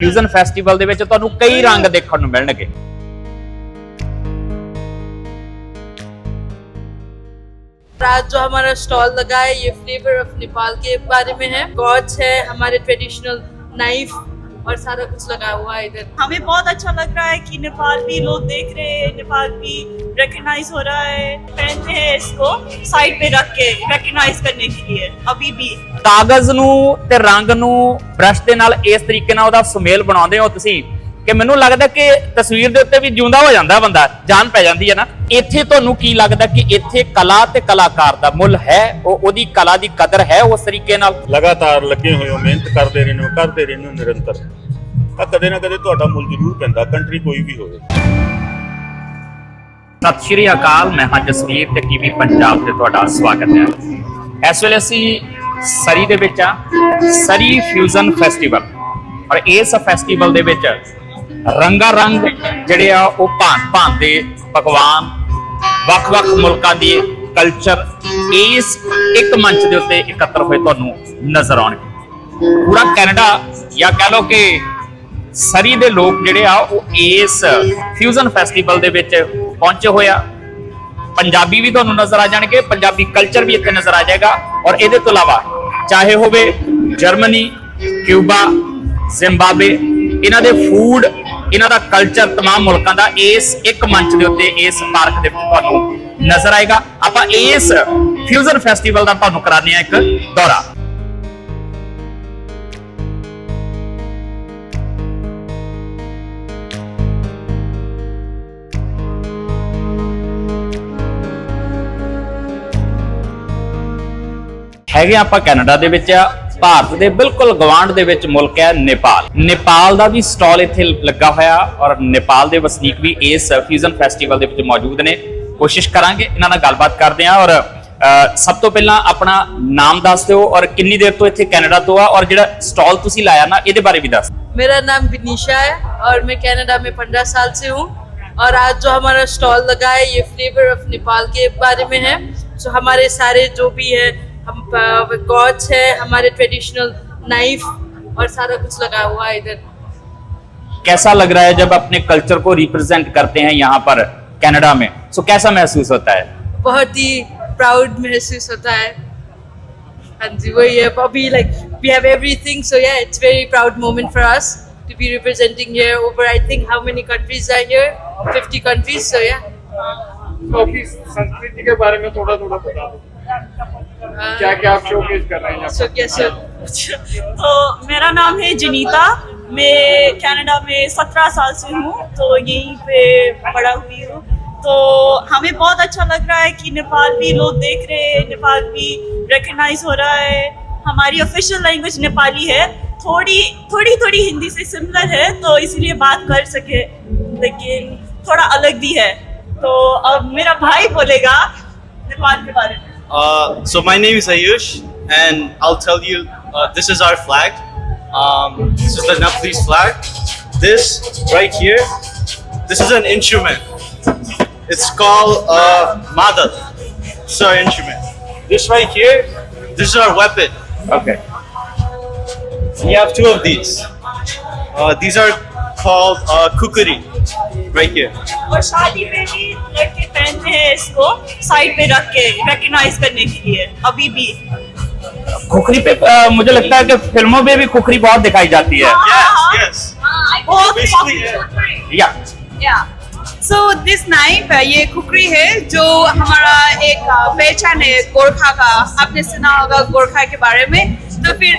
Fusion festival ਦੇ ਵਿੱਚ ਤੁਹਾਨੂੰ ਕਈ ਰੰਗ ਦੇਖਣ ਨੂੰ ਮਿਲਣਗੇ आज जो हमारा स्टॉल लगा है ये फ्लेवर ऑफ नेपाल के बारे में है गॉच है हमारे ट्रेडिशनल नाइफ और सारा कुछ लगा हुआ है इधर हमें बहुत अच्छा लग रहा है कि नेपाल भी लोग देख रहे हैं नेपाल भी रिकग्नाइज हो रहा है पहनते हैं इसको साइड पे रख के रिकग्नाइज करने के लिए अभी भी ਕਾਗਜ਼ ਨੂੰ ਤੇ ਰੰਗ ਨੂੰ ਬ੍ਰਸ਼ ਦੇ ਨਾਲ ਇਸ ਤਰੀਕੇ ਨਾਲ ਉਹਦਾ ਸੁਮੇਲ ਬਣਾਉਂਦੇ ਹੋ ਤੁਸੀਂ ਕਿ ਮੈਨੂੰ ਲੱਗਦਾ ਕਿ ਤਸਵੀਰ ਦੇ ਉੱਤੇ ਵੀ ਜਿਉਂਦਾ ਹੋ ਜਾਂਦਾ ਬੰਦਾ ਜਾਨ ਪੈ ਜਾਂਦੀ ਹੈ ਨਾ। ਇੱਥੇ ਤੁਹਾਨੂੰ ਕੀ ਲੱਗਦਾ ਕਿ ਇੱਥੇ ਕਲਾ ਤੇ ਕਲਾਕਾਰ ਦਾ ਮੁੱਲ ਹੈ? ਉਹ ਉਹਦੀ ਕਲਾ ਦੀ ਕਦਰ ਹੈ ਉਸ ਤਰੀਕੇ ਨਾਲ? ਲਗਾਤਾਰ ਲੱਗੇ ਹੋਏ ਹੋ ਮਿਹਨਤ ਕਰਦੇ ਰਹਿੰਦੇ ਹੋ ਕਰਦੇ ਰਹਿੰਦੇ ਹੋ ਨਿਰੰਤਰ। ਤਾਂ ਕਦੇ ਨਾ ਕਦੇ ਤੁਹਾਡਾ ਮੁੱਲ ਜ਼ਰੂਰ ਪੈਂਦਾ ਕੰਟਰੀ ਕੋਈ ਵੀ ਹੋਵੇ। ਸਤਿ ਸ਼੍ਰੀ ਅਕਾਲ ਮੈਂ ਹਾਂ ਜਸਵੀਰ ਤੇ ਟੀਵੀ ਪੰਜਾਬ ਤੇ ਤੁਹਾਡਾ ਸਵਾਗਤ ਹੈ। ਇਸ ਵੇਲੇ ਅਸੀਂ ਸਰੀ ਦੇ ਵਿੱਚ ਆ ਸਰੀ ਫਿਊਜ਼ਨ ਫੈਸਟੀਵਲ। ਔਰ ਇਸ ਫੈਸਟੀਵਲ ਦੇ ਵਿੱਚ ਰੰਗਾ ਰੰਗ ਜਿਹੜੇ ਆ ਉਹ ਭਾਂਤ ਭਾਂਤ ਦੇ ਪਕਵਾਨ, ਵੱਖ-ਵੱਖ ਮੁਲਕਾਂ ਦੀ ਕਲਚਰ ਇਸ ਇੱਕ ਮੰਚ ਦੇ ਉੱਤੇ ਇਕੱਤਰ ਹੋਏ ਤੁਹਾਨੂੰ ਨਜ਼ਰ ਆਉਣਗੇ। ਪੂਰਾ ਕੈਨੇਡਾ ਜਾਂ ਕਹਿ ਲਓ ਕਿ ਸਰੀ ਦੇ ਲੋਕ ਜਿਹੜੇ ਆ ਉਹ ਇਸ ਫਿਊਜ਼ਨ ਫੈਸਟੀਵਲ ਦੇ ਵਿੱਚ ਪਹੁੰਚੇ ਹੋਏ ਆ। ਪੰਜਾਬੀ ਵੀ ਤੁਹਾਨੂੰ ਨਜ਼ਰ ਆ ਜਾਣਗੇ, ਪੰਜਾਬੀ ਕਲਚਰ ਵੀ ਇੱਥੇ ਨਜ਼ਰ ਆ ਜਾਏਗਾ ਔਰ ਇਹਦੇ ਤੋਂ ਇਲਾਵਾ ਚਾਹੇ ਹੋਵੇ ਜਰਮਨੀ, ਕਿਊਬਾ, ਜ਼ਿੰਬਾਬਵੇ ਇਹਨਾਂ ਦੇ ਫੂਡ ਇਹਨਾਂ ਦਾ ਕਲਚਰ तमाम ਮੁਲਕਾਂ ਦਾ ਇਸ ਇੱਕ ਮੰਚ ਦੇ ਉੱਤੇ ਇਸ ਪਾਰਕ ਦੇ ਵਿੱਚ ਤੁਹਾਨੂੰ ਨਜ਼ਰ ਆਏਗਾ ਆਪਾਂ ਇਸ ਫਿਊਜ਼ਨ ਫੈਸਟੀਵਲ ਦਾ ਤੁਹਾਨੂੰ ਕਰਾਉਂਦੇ ਆ ਇੱਕ ਦੌਰਾ ਹੈਗੇ ਆਪਾਂ ਕੈਨੇਡਾ ਦੇ ਵਿੱਚ ਆ ਭਾਰਤ ਦੇ ਬਿਲਕੁਲ ਗਵਾਂਢ ਦੇ ਵਿੱਚ ਮੁਲਕ ਹੈ ਨੇਪਾਲ ਨੇਪਾਲ ਦਾ ਵੀ ਸਟਾਲ ਇੱਥੇ ਲੱਗਾ ਹੋਇਆ ਔਰ ਨੇਪਾਲ ਦੇ ਵਸਨੀਕ ਵੀ ਇਸ ਫਿਊਜ਼ਨ ਫੈਸਟੀਵਲ ਦੇ ਵਿੱਚ ਮੌਜੂਦ ਨੇ ਕੋਸ਼ਿਸ਼ ਕਰਾਂਗੇ ਇਹਨਾਂ ਨਾਲ ਗੱਲਬਾਤ ਕਰਦੇ ਹਾਂ ਔਰ ਅ, ਸਭ ਤੋਂ ਪਹਿਲਾਂ ਆਪਣਾ ਨਾਮ ਦੱਸ ਦਿਓ ਔਰ ਕਿੰਨੀ ਦੇਰ ਤੋਂ ਇੱਥੇ ਕੈਨੇਡਾ ਤੋਂ ਆ ਔਰ ਜਿਹੜਾ ਸਟਾਲ ਤੁਸੀਂ ਲਾਇਆ ਨਾ ਇਹਦੇ ਬਾਰੇ ਵੀ ਦੱਸ मेरा नाम विनीशा है और मैं कनाडा में पंद्रह साल से हूँ और आज जो हमारा स्टॉल लगा है ये फ्लेवर ऑफ नेपाल के बारे में है जो हमारे सारे जो भी है हम गॉच है हमारे ट्रेडिशनल नाइफ और सारा कुछ लगा हुआ है इधर। कैसा लग रहा है जब अपने कल्चर को रिप्रेजेंट करते हैं यहाँ पर कनाडा में? सो कैसा महसूस होता है? बहुत ही प्राउड महसूस होता है। हाँ जी वही है अभी like we have everything so yeah it's very proud moment for us to be representing here over I think how many countries are here 50 countries so yeah तो संस्कृति के बारे में थोड़ा थोड़ा बता दो। क्या क्या आप शोकेस कर रहे हैं यहाँ सो कैसे तो मेरा नाम है जनीता। मैं कनाडा में सत्रह साल से हूँ तो यहीं पे बड़ा हुई हूँ। तो हमें बहुत अच्छा लग रहा है कि नेपाल भी लोग देख रहे हैं नेपाल भी रिकग्नाइज हो रहा है। हमारी ऑफिशियल लैंग्वेज नेपाली है। थोड़ी थोड़ी थोड़ी हिंदी से सिमिलर है तो इसीलिए बात कर सके लेकिन थोड़ा अलग भी है। तो अब मेरा भाई बोलेगा नेपाल के बारे में। Uh, so my name is Ayush, and I'll tell you, uh, this is our flag. Um, this is the Nepalese flag. This right here, this is an instrument. It's called uh, madal. It's our instrument. This right here, this is our weapon. Okay. We have two of these. Uh, these are called uh, kukuri, right here. और शादी में भी लड़के पहनते हैं इसको side पे रख के रिकग्नाइज करने के लिए अभी भी खुखरी पे अ, मुझे लगता है कि फिल्मों में भी खुखरी बहुत दिखाई जाती है Yes, yes. बहुत Basically, yeah. या या सो दिस नाइफ ये खुकरी है जो हमारा एक अ, पहचान है गोरखा का आपने सुना होगा गोरखा के बारे में तो फिर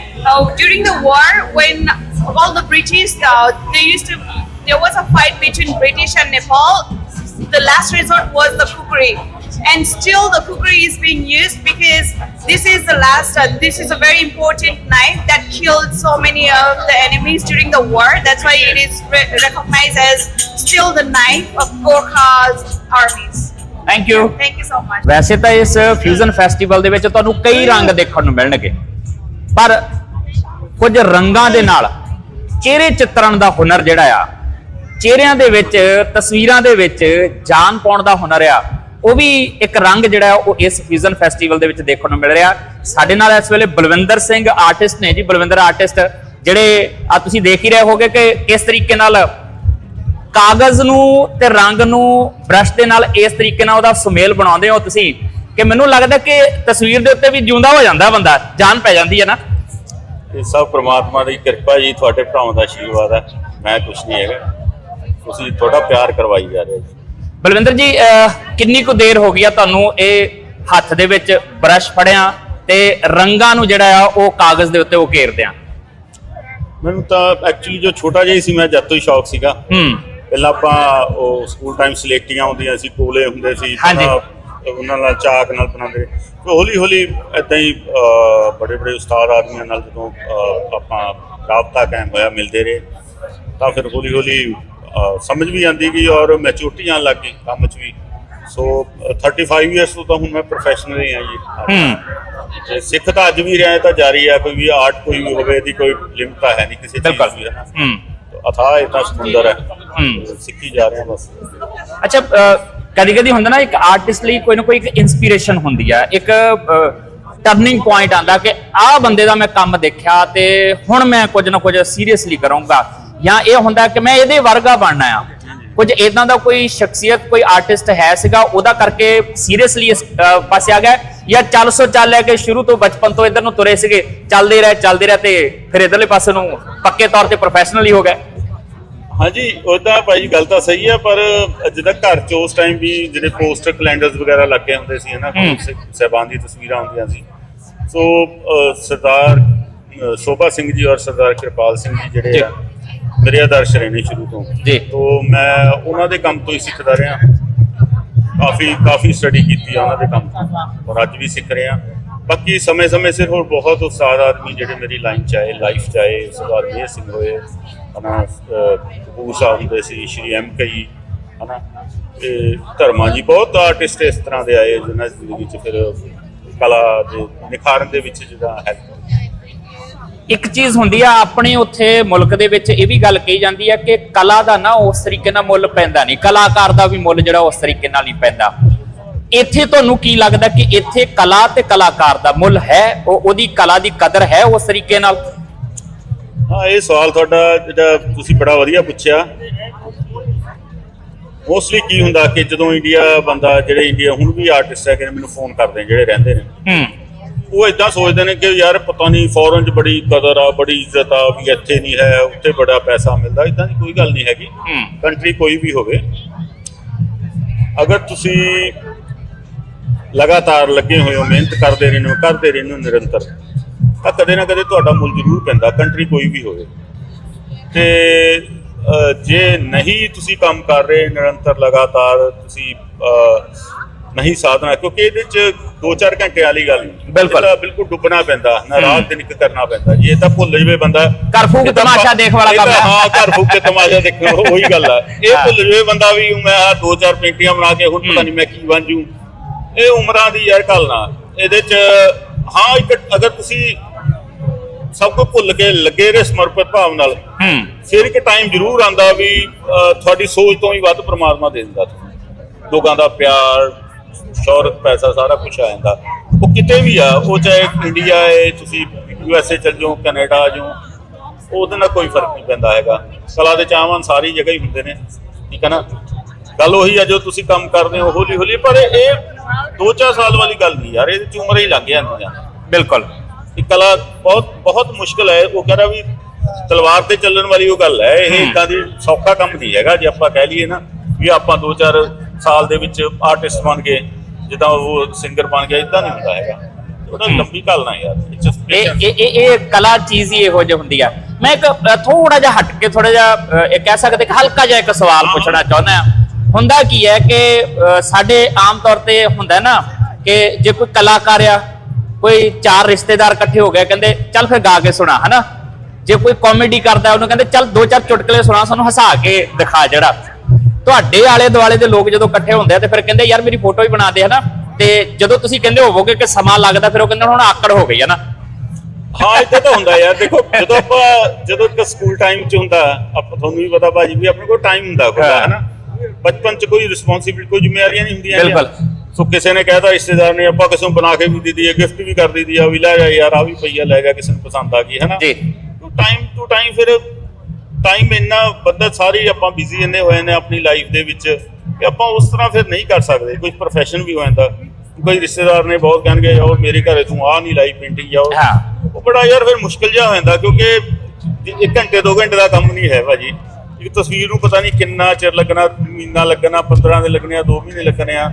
during the war when all the British they used to there was a fight between British and Nepal. The last resort was the kukri, and still the kukri is being used because this is the last. Uh, this is a very important knife that killed so many of the enemies during the war. That's why it is re- recognized as still the knife of Gorkha's armies. Thank you Thank you so much. ਵੈਸੇ ਤਾਂ ਇਸ fusion festival ਦੇ ਵਿੱਚ ਤੁਹਾਨੂੰ ਕਈ ਰੰਗ ਦੇਖਣ ਨੂੰ ਮਿਲਣਗੇ ਪਰ ਕੁਝ ਰੰਗਾਂ ਦੇ ਨਾਲ ਚਿਹਰੇ ਚਿੱਤਰਣ ਦਾ ਹੁਨਰ ਜਿਹੜਾ ਆ ਚਿਹਰਿਆਂ ਦੇ ਵਿੱਚ, ਤਸਵੀਰਾਂ ਦੇ ਵਿੱਚ ਜਾਨ ਪਾਉਣ ਦਾ ਹੁਨਰ ਆ। ਉਹ ਵੀ ਇੱਕ ਰੰਗ ਜਿਹੜਾ ਉਹ ਇਸ ਫਿਊਜ਼ਨ ਫੈਸਟੀਵਲ ਦੇ ਵਿੱਚ ਦੇਖਣ ਨੂੰ ਮਿਲ ਰਿਹਾ। ਸਾਡੇ ਨਾਲ ਇਸ ਵੇਲੇ ਬਲਵਿੰਦਰ ਸਿੰਘ ਆਰਟਿਸਟ ਨੇ ਜੀ, ਬਲਵਿੰਦਰ ਆਰਟਿਸਟ ਜਿਹੜੇ ਆ ਤੁਸੀਂ ਦੇਖ ਹੀ ਰਹੇ ਹੋਗੇ ਕਿ ਕਿਸ ਤਰੀਕੇ ਨਾਲ ਕਾਗਜ਼ ਨੂੰ ਤੇ ਰੰਗ ਨੂੰ ਬ੍ਰਸ਼ ਦੇ ਨਾਲ ਇਸ ਤਰੀਕੇ ਨਾਲ ਉਹਦਾ ਸੁਮੇਲ ਬਣਾਉਂਦੇ ਹੋ ਤੁਸੀਂ, ਕਿ ਮੈਨੂੰ ਲੱਗਦਾ ਕਿ ਤਸਵੀਰ ਦੇ ਉੱਤੇ ਵੀ ਜਿਉਂਦਾ ਹੋ ਜਾਂਦਾ ਬੰਦਾ, ਜਾਨ ਪੈ ਜਾਂਦੀ ਹੈ ਨਾ? ਇਹ ਸਭ ਪ੍ਰਮਾਤਮਾ ਦੀ ਕਿਰਪਾ ਜੀ, ਤੁਹਾਡੇ ਭਰਾਵਾਂ ਦਾ ਆਸ਼ੀਰਵਾਦ ਹੈ। ਮੈਂ ਕੁਛ ਨਹੀਂ ਹੈਗਾ। ਤੁਸੀਂ ਤੁਹਾਡਾ ਪਿਆਰ ਕਰਵਾਈ ਜਾ ਰਿਹਾ ਜੀ। ਬਲਵਿੰਦਰ ਜੀ ਅਹ, ਕਿੰਨੀ ਕੁ ਦੇਰ ਹੋ ਗਈ ਆ ਤੁਹਾਨੂੰ ਇਹ ਹੱਥ ਦੇ ਵਿੱਚ ਬ੍ਰਸ਼ ਫੜਿਆ ਤੇ ਰੰਗਾਂ ਨੂੰ ਜਿਹੜਾ ਆ ਉਹ ਕਾਗਜ਼ ਦੇ ਉੱਤੇ ਉਹ ਘੇਰਦੇ ਆ? ਮੈਨੂੰ ਤਾਂ ਐਕਚੁਅਲੀ ਜੋ ਛੋਟਾ ਜਿਹਾ ਹੀ ਸੀ ਮੈਂ ਜਦ ਤੋਂ ਹੀ ਸ਼ੌਕ ਸੀਗਾ। ਹੂੰ। ਪਹਿਲਾਂ ਆਪਾਂ ਉਹ ਸਕੂਲ ਟਾਈਮ ਸਿਲੈਕਟੀਆਂ ਹੁੰਦੀਆਂ ਸੀ ਕੋਲੇ ਹੁੰਦੇ ਸੀ ਹਾਂਜੀ। ਤਾਂ ਉਹਨਾਂ ਨਾਲ ਚਾਕ ਨਾਲ ਬਣਾਉਂਦੇ। ਤੇ ਹੌਲੀ ਹੌਲੀ ਇਦਾਂ ਹੀ ਬੜੇ ਬੜੇ ਉਸਤਾਦ ਆਦਮੀਆਂ ਨਾਲ ਜਦੋਂ ਅਹ, ਆਪਾਂ ਰਾਬਤਾ ਕਾਇਮ ਹੋਇਆ ਮਿਲਦੇ ਰਹੇ ਤਾਂ ਫਿਰ ਹੌਲੀ ਹੌਲੀ ਸਮਝ ਵੀ ਆਉਂਦੀ ਗਈ ਔਰ ਮੈਚੁਰਿਟੀ ਆਉਣ ਲੱਗ ਗਈ ਕੰਮ 'ਚ ਵੀ। ਸੋ ਅਹ, 35 ਇਅਰਸ ਤੋਂ ਤਾਂ ਹੁਣ ਮੈਂ ਪ੍ਰੋਫੈਸ਼ਨਲ ਹੀ ਹਾਂ ਜੀ। ਹੂੰ। ਤੇ ਸਿੱਖ ਤਾਂ ਅੱਜ ਵੀ ਰਿਹਾ ਤਾਂ ਜਾਰੀ ਹੈ ਕੋਈ ਵੀ ਆਰਟ ਕੋਈ ਵੀ ਹੋਵੇ ਇਹਦੀ ਕੋਈ ਲਿਮਟ ਤਾਂ ਹੈ ਨਹੀਂ ਕਿਸੇ ਚੀਜ਼ ਦੀ। ਹੈ। ਨਾ ਹੂੰ ਅਥਾਹ ਇਤਨਾ ਸਮੁੰਦਰ ਹੈ। ਹੂੰ। ਸਿੱਖੀ ਜਾ ਰਹੇ ਬਸ। ਅੱਛਾ ਕਦੀ ਕਦੀ ਹੁੰਦਾ ਨਾ ਇੱਕ ਆਰਟਿਸਟ ਲਈ ਕੋਈ ਨਾ ਕੋਈ ਇੱਕ ਇਨਸਪੀਰੇਸ਼ਨ ਹੁੰਦੀ ਆ। ਇੱਕ ਟਰਨਿੰਗ ਪੁਆਇੰਟ ਆਂਦਾ ਕਿ ਆਹ ਬੰਦੇ ਦਾ ਮੈਂ ਕੰਮ ਦੇਖਿਆ ਤੇ ਹੁਣ ਮੈਂ ਕੁਝ ਨਾ ਕੁਝ ਸੀਰੀਅਸਲੀ ਕਰੂੰਗਾ। ਜਾਂ ਇਹ ਹੁੰਦਾ ਕਿ ਮੈਂ ਇਹਦੇ ਵਰਗਾ ਬਣਨਾ ਆ ਕੁਝ ਇਦਾਂ ਦਾ ਕੋਈ ਸ਼ਖਸੀਅਤ ਕੋਈ ਆਰਟਿਸਟ ਹੈ ਸੀਗਾ ਉਹਦਾ ਕਰਕੇ ਸੀਰੀਅਸਲੀ ਇਸ ਪਾਸੇ ਆ ਗਿਆ ਜਾਂ ਚੱਲ ਸੋ ਚੱਲ ਲੈ ਕੇ ਸ਼ੁਰੂ ਤੋਂ ਬਚਪਨ ਤੋਂ ਇਧਰ ਨੂੰ ਤੁਰੇ ਸੀਗੇ ਚੱਲਦੇ ਰਹੇ ਚੱਲਦੇ ਰਹੇ ਤੇ ਫਿਰ ਇਧਰਲੇ ਪਾਸੇ ਨੂੰ ਪੱਕੇ ਤੌਰ ਤੇ ਪ੍ਰੋਫੈਸ਼ਨਲ ਹੀ ਹੋ ਗਏ ਹਾਂਜੀ ਉਹ ਤਾਂ ਭਾਈ ਗੱਲ ਤਾਂ ਸਹੀ ਹੈ ਪਰ ਜਿੱਦਾਂ ਘਰ ਚ ਉਸ ਟਾਈਮ ਵੀ ਜਿਹੜੇ ਪੋਸਟਰ ਕੈਲੰਡਰਸ ਵਗੈਰਾ ਲੱਗੇ ਹੁੰਦੇ ਸੀ ਹਨਾ ਹੂੰ। ਸਹਿਬਾਨ ਦੀ ਤਸਵੀਰਾਂ ਹੁੰਦੀਆਂ ਸੀ ਸੋ ਸਰਦਾਰ ਸ਼ੋਭਾ ਸਿੰਘ ਜੀ ਔਰ ਸਰਦਾਰ ਕਿਰਪਾਲ ਸਿੰਘ ਜੀ ਜਿਹੜੇ। ਆ ਮੇਰੇ ਆਦਰਸ਼ ਰਹੇ ਨੇ ਸ਼ੁਰੂ ਤੋਂ। ਜੀ। ਤੋਂ ਮੈਂ ਉਹਨਾਂ ਦੇ ਕੰਮ ਤੋਂ ਹੀ ਸਿੱਖਦਾ ਰਿਹਾ। ਕਾਫੀ ਕਾਫੀ ਸਟੱਡੀ ਕੀਤੀ ਆ ਉਹਨਾਂ ਦੇ ਕੰਮ ਤੋਂ। ਔਰ ਅੱਜ ਵੀ ਸਿੱਖ ਰਿਹਾ। ਬਾਕੀ ਸਮੇਂ-ਸਮੇਂ ਸਿਰ ਹੋਰ ਬਹੁਤ ਉਸਤਾਦ ਆਦਮੀ ਜਿਹੜੇ ਮੇਰੀ ਲਾਈਨ ਚ ਆਏ ਲਾਈਫ ਚ ਆਏ ਸਰਦਾਰ ਮੇਰ ਸਿੰਘ ਹੋਏ। ਹਨਾ ਕਪੂਰ ਸਾਹਿਬ ਹੁੰਦੇ ਸੀ ਸ਼੍ਰੀ ਐਮ ਕਈ ਹਨਾ। ਤੇ ਧਰਮਾ ਜੀ ਬਹੁਤ ਆਰਟਿਸਟ ਇਸ ਤਰ੍ਹਾਂ ਦੇ ਆਏ ਜਿਨ੍ਹਾਂ ਦੀ ਜ਼ਿੰਦਗੀ ਚ ਫਿਰ ਕਲਾ ਦੇ ਨਿਖਾਰਨ ਦੇ ਵਿੱਚ ਜਿਹੜਾ ਹੈਲਪ ਇੱਕ ਚੀਜ਼ ਹੁੰਦੀ ਆ ਆਪਣੇ ਉੱਥੇ ਮੁਲਕ ਦੇ ਵਿੱਚ ਇਹ ਵੀ ਗੱਲ ਕਹੀ ਜਾਂਦੀ ਹੈ ਕਿ ਕਲਾ ਦਾ ਨਾ ਉਸ ਤਰੀਕੇ ਨਾਲ ਮੁੱਲ ਪੈਂਦਾ ਨਹੀਂ ਕਲਾਕਾਰ ਦਾ ਵੀ ਮੁੱਲ ਜਿਹੜਾ ਉਸ ਤਰੀਕੇ ਨਾਲ ਨਹੀਂ ਪੈਂਦਾ। ਇੱਥੇ ਤੁਹਾਨੂੰ ਕੀ ਲੱਗਦਾ ਕਿ ਇੱਥੇ ਕਲਾ ਤੇ ਕਲਾਕਾਰ ਦਾ ਮੁੱਲ ਹੈ ਉਹ ਉਹਦੀ ਕਲਾ ਦੀ ਕਦਰ ਹੈ ਉਸ ਤਰੀਕੇ ਨਾਲ? ਹਾਂ ਇਹ ਸਵਾਲ ਤੁਹਾਡਾ ਜਿਹੜਾ ਤੁਸੀਂ ਬੜਾ ਵਧੀਆ ਪੁੱਛਿਆ। ਮੋਸਟਲੀ ਕੀ ਹੁੰਦਾ ਕਿ ਜਦੋਂ ਇੰਡੀਆ ਬੰਦਾ ਜਿਹੜੇ ਇੰਡੀਆ ਹੁਣ ਵੀ ਆਰਟਿਸਟ ਨੇ ਮੈਨੂੰ ਫੋਨ ਕਰਦੇ ਜਿਹੜੇ ਰਹਿੰਦੇ ਨੇ। ਹੂੰ। ਉਹ ਇਦਾਂ ਸੋਚਦੇ ਨੇ ਕਿ ਯਾਰ ਪਤਾ ਨਹੀਂ ਫੋਰਨ 'ਚ ਬੜੀ ਕਦਰ ਆ ਬੜੀ ਇੱਜ਼ਤ ਆ ਵੀ ਇੱਥੇ ਨਹੀਂ ਹੈ ਉੱਥੇ ਬੜਾ ਪੈਸਾ ਮਿਲਦਾ ਇਦਾਂ ਦੀ ਕੋਈ ਗੱਲ ਨਹੀਂ ਹੈਗੀ। ਕੰਟਰੀ ਕੋਈ ਵੀ ਹੋਵੇ। ਅਗਰ ਤੁਸੀਂ ਲਗਾਤਾਰ ਲੱਗੇ ਹੋਏ ਹੋ ਮਿਹਨਤ ਕਰਦੇ ਰਹਿੰਦੇ ਹੋ ਕਰਦੇ ਰਹਿੰਦੇ ਹੋ ਨਿਰੰਤਰ ਤਾਂ ਕਦੇ ਨਾ ਕਦੇ ਤੁਹਾਡਾ ਮੁੱਲ ਜ਼ਰੂਰ ਪੈਂਦਾ ਕੰਟਰੀ ਕੋਈ ਵੀ ਹੋਵੇ। ਤੇ ਜੇ ਨਹੀਂ ਤੁਸੀਂ ਕੰਮ ਕਰ ਰਹੇ ਨਿਰੰਤਰ ਲਗਾਤਾਰ ਤੁਸੀਂ ਨਹੀਂ ਸਾਧਨਾ ਕਿਉਂਕਿ ਇਹਦੇ ਚ 2-4 ਘੰਟੇ ਵਾਲੀ ਗੱਲ ਨਹੀਂ। ਬਿਲਕੁਲ। ਬਿਲਕੁਲ ਡੁੱਬਣਾ ਪੈਂਦਾ ਨਾ ਰਾਤ ਦਿਨ ਇੱਕ ਕਰਨਾ ਪੈਂਦਾ ਜੀ ਇਹ ਤਾਂ ਭੁੱਲ ਜਵੇ ਬੰਦਾ। ਘਰ ਫੂਕ ਇਹ ਤਾਂ ਤਮਾਸ਼ਾ ਦੇਖ ਵਾਲਾ ਇਹ ਤਾਂ ਕੰਮ ਹੈ। ਹਾਂ ਘਰ ਫੂਕ ਕੇ ਤਮਾਸ਼ਾ ਦੇਖਣ ਉਹੀ ਗੱਲ ਆ। ਇਹ ਹਾਂ। ਭੁੱਲ ਜਵੇ ਬੰਦਾ ਵੀ ਮੈਂ ਆ ਦੋ ਚਾਰ ਪੇਂਟੀਆਂ ਬਣਾ ਕੇ ਹੁਣ ਪਤਾ ਨਹੀਂ ਮੈਂ ਕੀ ਬਣ ਜੂ। ਇਹ ਉਮਰਾਂ ਦੀ ਯਾਰ ਗੱਲ ਨਾ। ਇਹਦੇ ਚ ਹਾਂ ਇੱਕ ਅਗਰ ਤੁਸੀਂ ਸਭ ਕੁਝ ਭੁੱਲ ਕੇ ਲੱਗੇ ਰਹੇ ਸਮਰਪਿਤ ਭਾਵ ਨਾਲ ਹੂੰ। ਫਿਰ ਇੱਕ ਟਾਈਮ ਜ਼ਰੂਰ ਆਂਦਾ ਵੀ ਅਹ, ਤੁਹਾਡੀ ਸੋਚ ਤੋਂ ਵੀ ਵੱਧ ਪ੍ਰਮਾਤਮਾ ਦੇ ਦਿੰਦਾ। ਤੁਹਾਨੂੰ ਲੋਕਾਂ ਦਾ ਪਿਆਰ ਸ਼ੌਹਰਤ ਪੈਸਾ ਸਾਰਾ ਕੁਝ ਆ ਜਾਂਦਾ। ਉਹ ਕਿਤੇ ਵੀ ਆ ਉਹ ਚਾਹੇ ਇੰਡੀਆ ਹੈ ਤੁਸੀਂ ਯੂ ਐਸ ਏ ਚਲ ਜਾਓ ਕੈਨੇਡਾ ਜਾਓ ਉਹਦੇ ਨਾਲ ਕੋਈ ਫ਼ਰਕ ਨਹੀਂ ਪੈਂਦਾ ਹੈਗਾ। ਕਲਾ ਦੇ ਚਾਹਵਾਨ ਸਾਰੀ ਜਗ੍ਹਾ ਹੀ ਹੁੰਦੇ ਨੇ ਠੀਕ ਹੈ ਨਾ? ਗੱਲ ਉਹੀ ਆ ਜੋ ਤੁਸੀਂ ਕੰਮ ਕਰਦੇ ਹੋ ਹੌਲੀ ਹੌਲੀ ਪਰ ਇਹ 2-4 ਸਾਲ ਵਾਲੀ ਗੱਲ ਨਹੀਂ ਯਾਰ ਇਹਦੇ ਚ ਉਮਰ ਹੀ ਲੱਗ ਜਾਂਦੀ ਆ। ਬਿਲਕੁਲ। ਇਹ ਕਲਾ ਬਹੁਤ ਬਹੁਤ ਮੁਸ਼ਕਲ ਹੈ ਉਹ ਕਹਿੰਦਾ ਵੀ ਤਲਵਾਰ ਤੇ ਚੱਲਣ ਵਾਲੀ ਉਹ ਗੱਲ ਹੈ ਇਹ ਇਦਾਂ ਦੀ ਸੌਖਾ ਕੰਮ ਨਹੀਂ ਹੈਗਾ ਜੇ ਆਪਾਂ ਕਹਿ ਲਈਏ ਨਾ ਵੀ ਆਪਾਂ 2-4 ਸਾਲ ਦੇ ਵਿੱਚ ਆਰਟਿਸਟ ਬਣ ਗਏ ਜਿੱਦਾਂ ਉਹ ਸਿੰਗਰ ਬਣ ਗਿਆ ਇਦਾਂ ਨਹੀਂ ਹੁੰਦਾ ਹੈਗਾ। ਉਹਦਾ ਲੰਬੀ ਨਾ ਯਾਰ ਇਹ. ਇਹ ਇਹ ਇਹ ਕਲਾ ਚੀਜ਼ ਹੀ ਇਹੋ ਜਿਹੀ ਹੁੰਦੀ ਆ। ਮੈਂ ਇੱਕ ਥੋੜਾ ਜਿਹਾ ਹਟ ਕੇ ਥੋੜਾ ਜਿਹਾ ਇਹ ਕਹਿ ਸਕਦੇ ਕਿ ਹਲਕਾ ਜਿਹਾ ਇੱਕ ਸਵਾਲ ਪੁੱਛਣਾ ਚਾਹੁੰਦਾ ਆ ਹੁੰਦਾ ਕੀ ਹੈ ਕਿ ਸਾਡੇ ਆਮ ਤੌਰ ਤੇ ਹੁੰਦਾ ਨਾ ਕਿ ਜੇ ਕੋਈ ਕਲਾਕਾਰ ਆ ਕੋਈ ਚਾਰ ਰਿਸ਼ਤੇਦਾਰ ਇਕੱਠੇ ਹੋ ਗਏ ਕਹਿੰਦੇ ਚੱਲ ਫਿਰ ਗਾ ਕੇ ਸੁਣਾ ਹਨਾ? ਜੇ ਕੋਈ ਕਾਮੇਡੀ ਕਰਦਾ ਉਹਨੂੰ ਕਹਿੰਦੇ ਚੱਲ ਦੋ ਚਾਰ ਚੁਟਕਲੇ ਸੁਣਾ ਸਾਨੂੰ ਹਸਾ ਕੇ ਦਿਖਾ ਜਿਹੜਾ। ਤੁਹਾਡੇ ਆਲੇ ਦੁਆਲੇ ਦੇ ਲੋਕ ਜਦੋਂ ਇਕੱਠੇ ਹੁੰਦੇ ਆ ਤੇ ਫਿਰ ਕਹਿੰਦੇ ਯਾਰ ਮੇਰੀ ਫੋਟੋ ਹੀ ਬਣਾ ਦੇ ਹਨਾ ਤੇ ਜਦੋਂ ਤੁਸੀਂ ਕਹਿੰਦੇ ਹੋਵੋਗੇ ਕਿ ਸਮਾਂ ਲੱਗਦਾ ਫਿਰ ਉਹ ਕਹਿੰਦੇ ਹੁਣ ਆਕੜ ਹੋ ਗਈ ਹੈ ਨਾ। ਹਾਂ ਇਦਾਂ ਤਾਂ ਹੁੰਦਾ ਯਾਰ। ਦੇਖੋ ਜਦੋਂ ਆਪਾਂ ਜਦੋਂ ਇੱਕ ਸਕੂਲ ਟਾਈਮ 'ਚ ਹੁੰਦਾ ਆਪਾਂ ਤੁਹਾਨੂੰ ਵੀ ਪਤਾ ਭਾਜੀ ਵੀ ਆਪਣੇ ਕੋਲ ਟਾਈਮ ਹੁੰਦਾ ਕੋਈ ਹਾਂ। ਹੈ ਨਾ ਬਚਪਨ 'ਚ ਕੋਈ ਰਿਸਪੌਂਸਿਬਿਲਟੀ ਕੋਈ ਜ਼ਿੰਮੇਵਾਰੀਆਂ ਨਹੀਂ ਹੁੰਦੀਆਂ ਬਿਲਕੁਲ। ਸੋ ਕਿਸੇ ਨੇ ਕਹਿਤਾ ਰਿਸ਼ਤੇਦਾਰ ਨੇ ਆਪਾਂ ਕਿਸੇ ਨੂੰ ਬਣਾ ਕੇ ਵੀ ਦੇ ਦਈਏ ਗਿਫਟ ਵੀ ਕਰ ਦਈਦੀ ਆ ਵੀ ਲੈ ਜਾ ਯਾਰ ਆ ਵੀ ਪਈਆ ਲੈ ਗਿਆ ਕਿਸੇ ਨੂੰ ਪਸੰਦ ਆ ਗਈ ਹੈ ਨਾ ਜੀ ਟਾਈਮ ਟੂ ਟਾਈਮ ਫਿਰ ਟਾਈਮ ਇੰਨਾ ਬੰਦਾ ਸਾਰੇ ਆਪਾਂ ਬਿਜ਼ੀ ਇੰਨੇ ਹੋਏ ਨੇ ਆਪਣੀ ਲਾਈਫ ਦੇ ਵਿੱਚ ਕਿ ਆਪਾਂ ਉਸ ਤਰ੍ਹਾਂ ਫਿਰ ਨਹੀਂ ਕਰ ਸਕਦੇ। ਕੋਈ ਪ੍ਰੋਫੈਸ਼ਨ ਵੀ ਹੋ ਜਾਂਦਾ ਕੋਈ ਰਿਸ਼ਤੇਦਾਰ ਨੇ ਬਹੁਤ ਕਹਿਣਗੇ ਯਾਰ ਮੇਰੇ ਘਰੇ ਤੂੰ ਆ ਨਹੀਂ ਲਾਈ ਪੇਂਟਿੰਗ ਜਾਂ ਉਹ ਹਾਂ। ਉਹ ਬੜਾ ਯਾਰ ਫਿਰ ਮੁਸ਼ਕਿਲ ਜਿਹਾ ਹੋ ਜਾਂਦਾ ਕਿਉਂਕਿ ਜੇ ਇੱਕ ਘੰਟੇ ਦੋ ਘੰਟੇ ਦਾ ਕੰਮ ਨਹੀਂ ਹੈ ਭਾਜੀ। ਇੱਕ ਤਸਵੀਰ ਨੂੰ ਪਤਾ ਨਹੀਂ ਕਿੰਨਾ ਚਿਰ ਲੱਗਣਾ ਮਹੀਨਾ ਲੱਗਣਾ 15 ਦੇ ਲੱਗਣੇ ਆ 2 ਮਹੀਨੇ ਲੱਗਣੇ ਆ।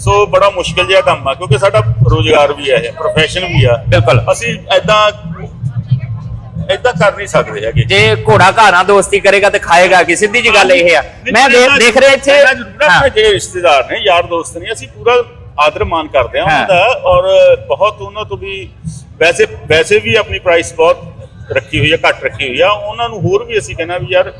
ਸੋ ਬੜਾ ਮੁਸ਼ਕਿਲ ਜਿਹਾ ਕੰਮ ਆ ਕਿਉਂਕਿ ਸਾਡਾ ਰੋਜ਼ਗਾਰ ਵੀ ਹੈ ਪ੍ਰੋਫੈਸ਼ਨ ਵੀ ਆ। ਬਿਲਕੁਲ। ਅਸੀਂ ਐਦਾਂ ਐਦਾਂ ਕਰ ਨਹੀਂ ਸਕਦੇ ਹੈਗੇ। ਜੇ ਘੋੜਾ ਨਾਲ ਦੋਸਤੀ ਕਰੇਗਾ ਤੇ ਖਾਏਗਾ ਕੀ? ਸਿੱਧੀ ਜੀ ਗੱਲ ਇਹ ਆ। ਮੈਂ ਦੇਖ ਰਿਹਾ ਇੱਥੇ। ਆ, ਜਿਹੜੇ ਰਿਸ਼ਤੇਦਾਰ ਨੇ ਯਾਰ ਦੋਸਤ ਨੇ ਅਸੀਂ ਪੂਰਾ ਆਦਰ ਮਾਨ ਕਰਦੇ ਹਾਂ ਹਾਂ। ਉਹਨਾਂ ਦਾ ਔਰ ਬਹੁਤ ਉਹਨਾਂ ਤੋਂ ਵੀ ਵੈਸੇ ਵੈਸੇ ਵੀ ਆਪਣੀ ਪ੍ਰਾਈਸ ਬਹੁਤ ਰੱਖੀ ਹੋਈ ਹੈ ਘੱਟ ਰੱਖੀ ਹੋਈ ਆ। ਉਹਨਾਂ ਨੂੰ ਹੋਰ ਵੀ ਅਸੀਂ ਕਹਿੰਦਾ ਵੀ ਯਾਰ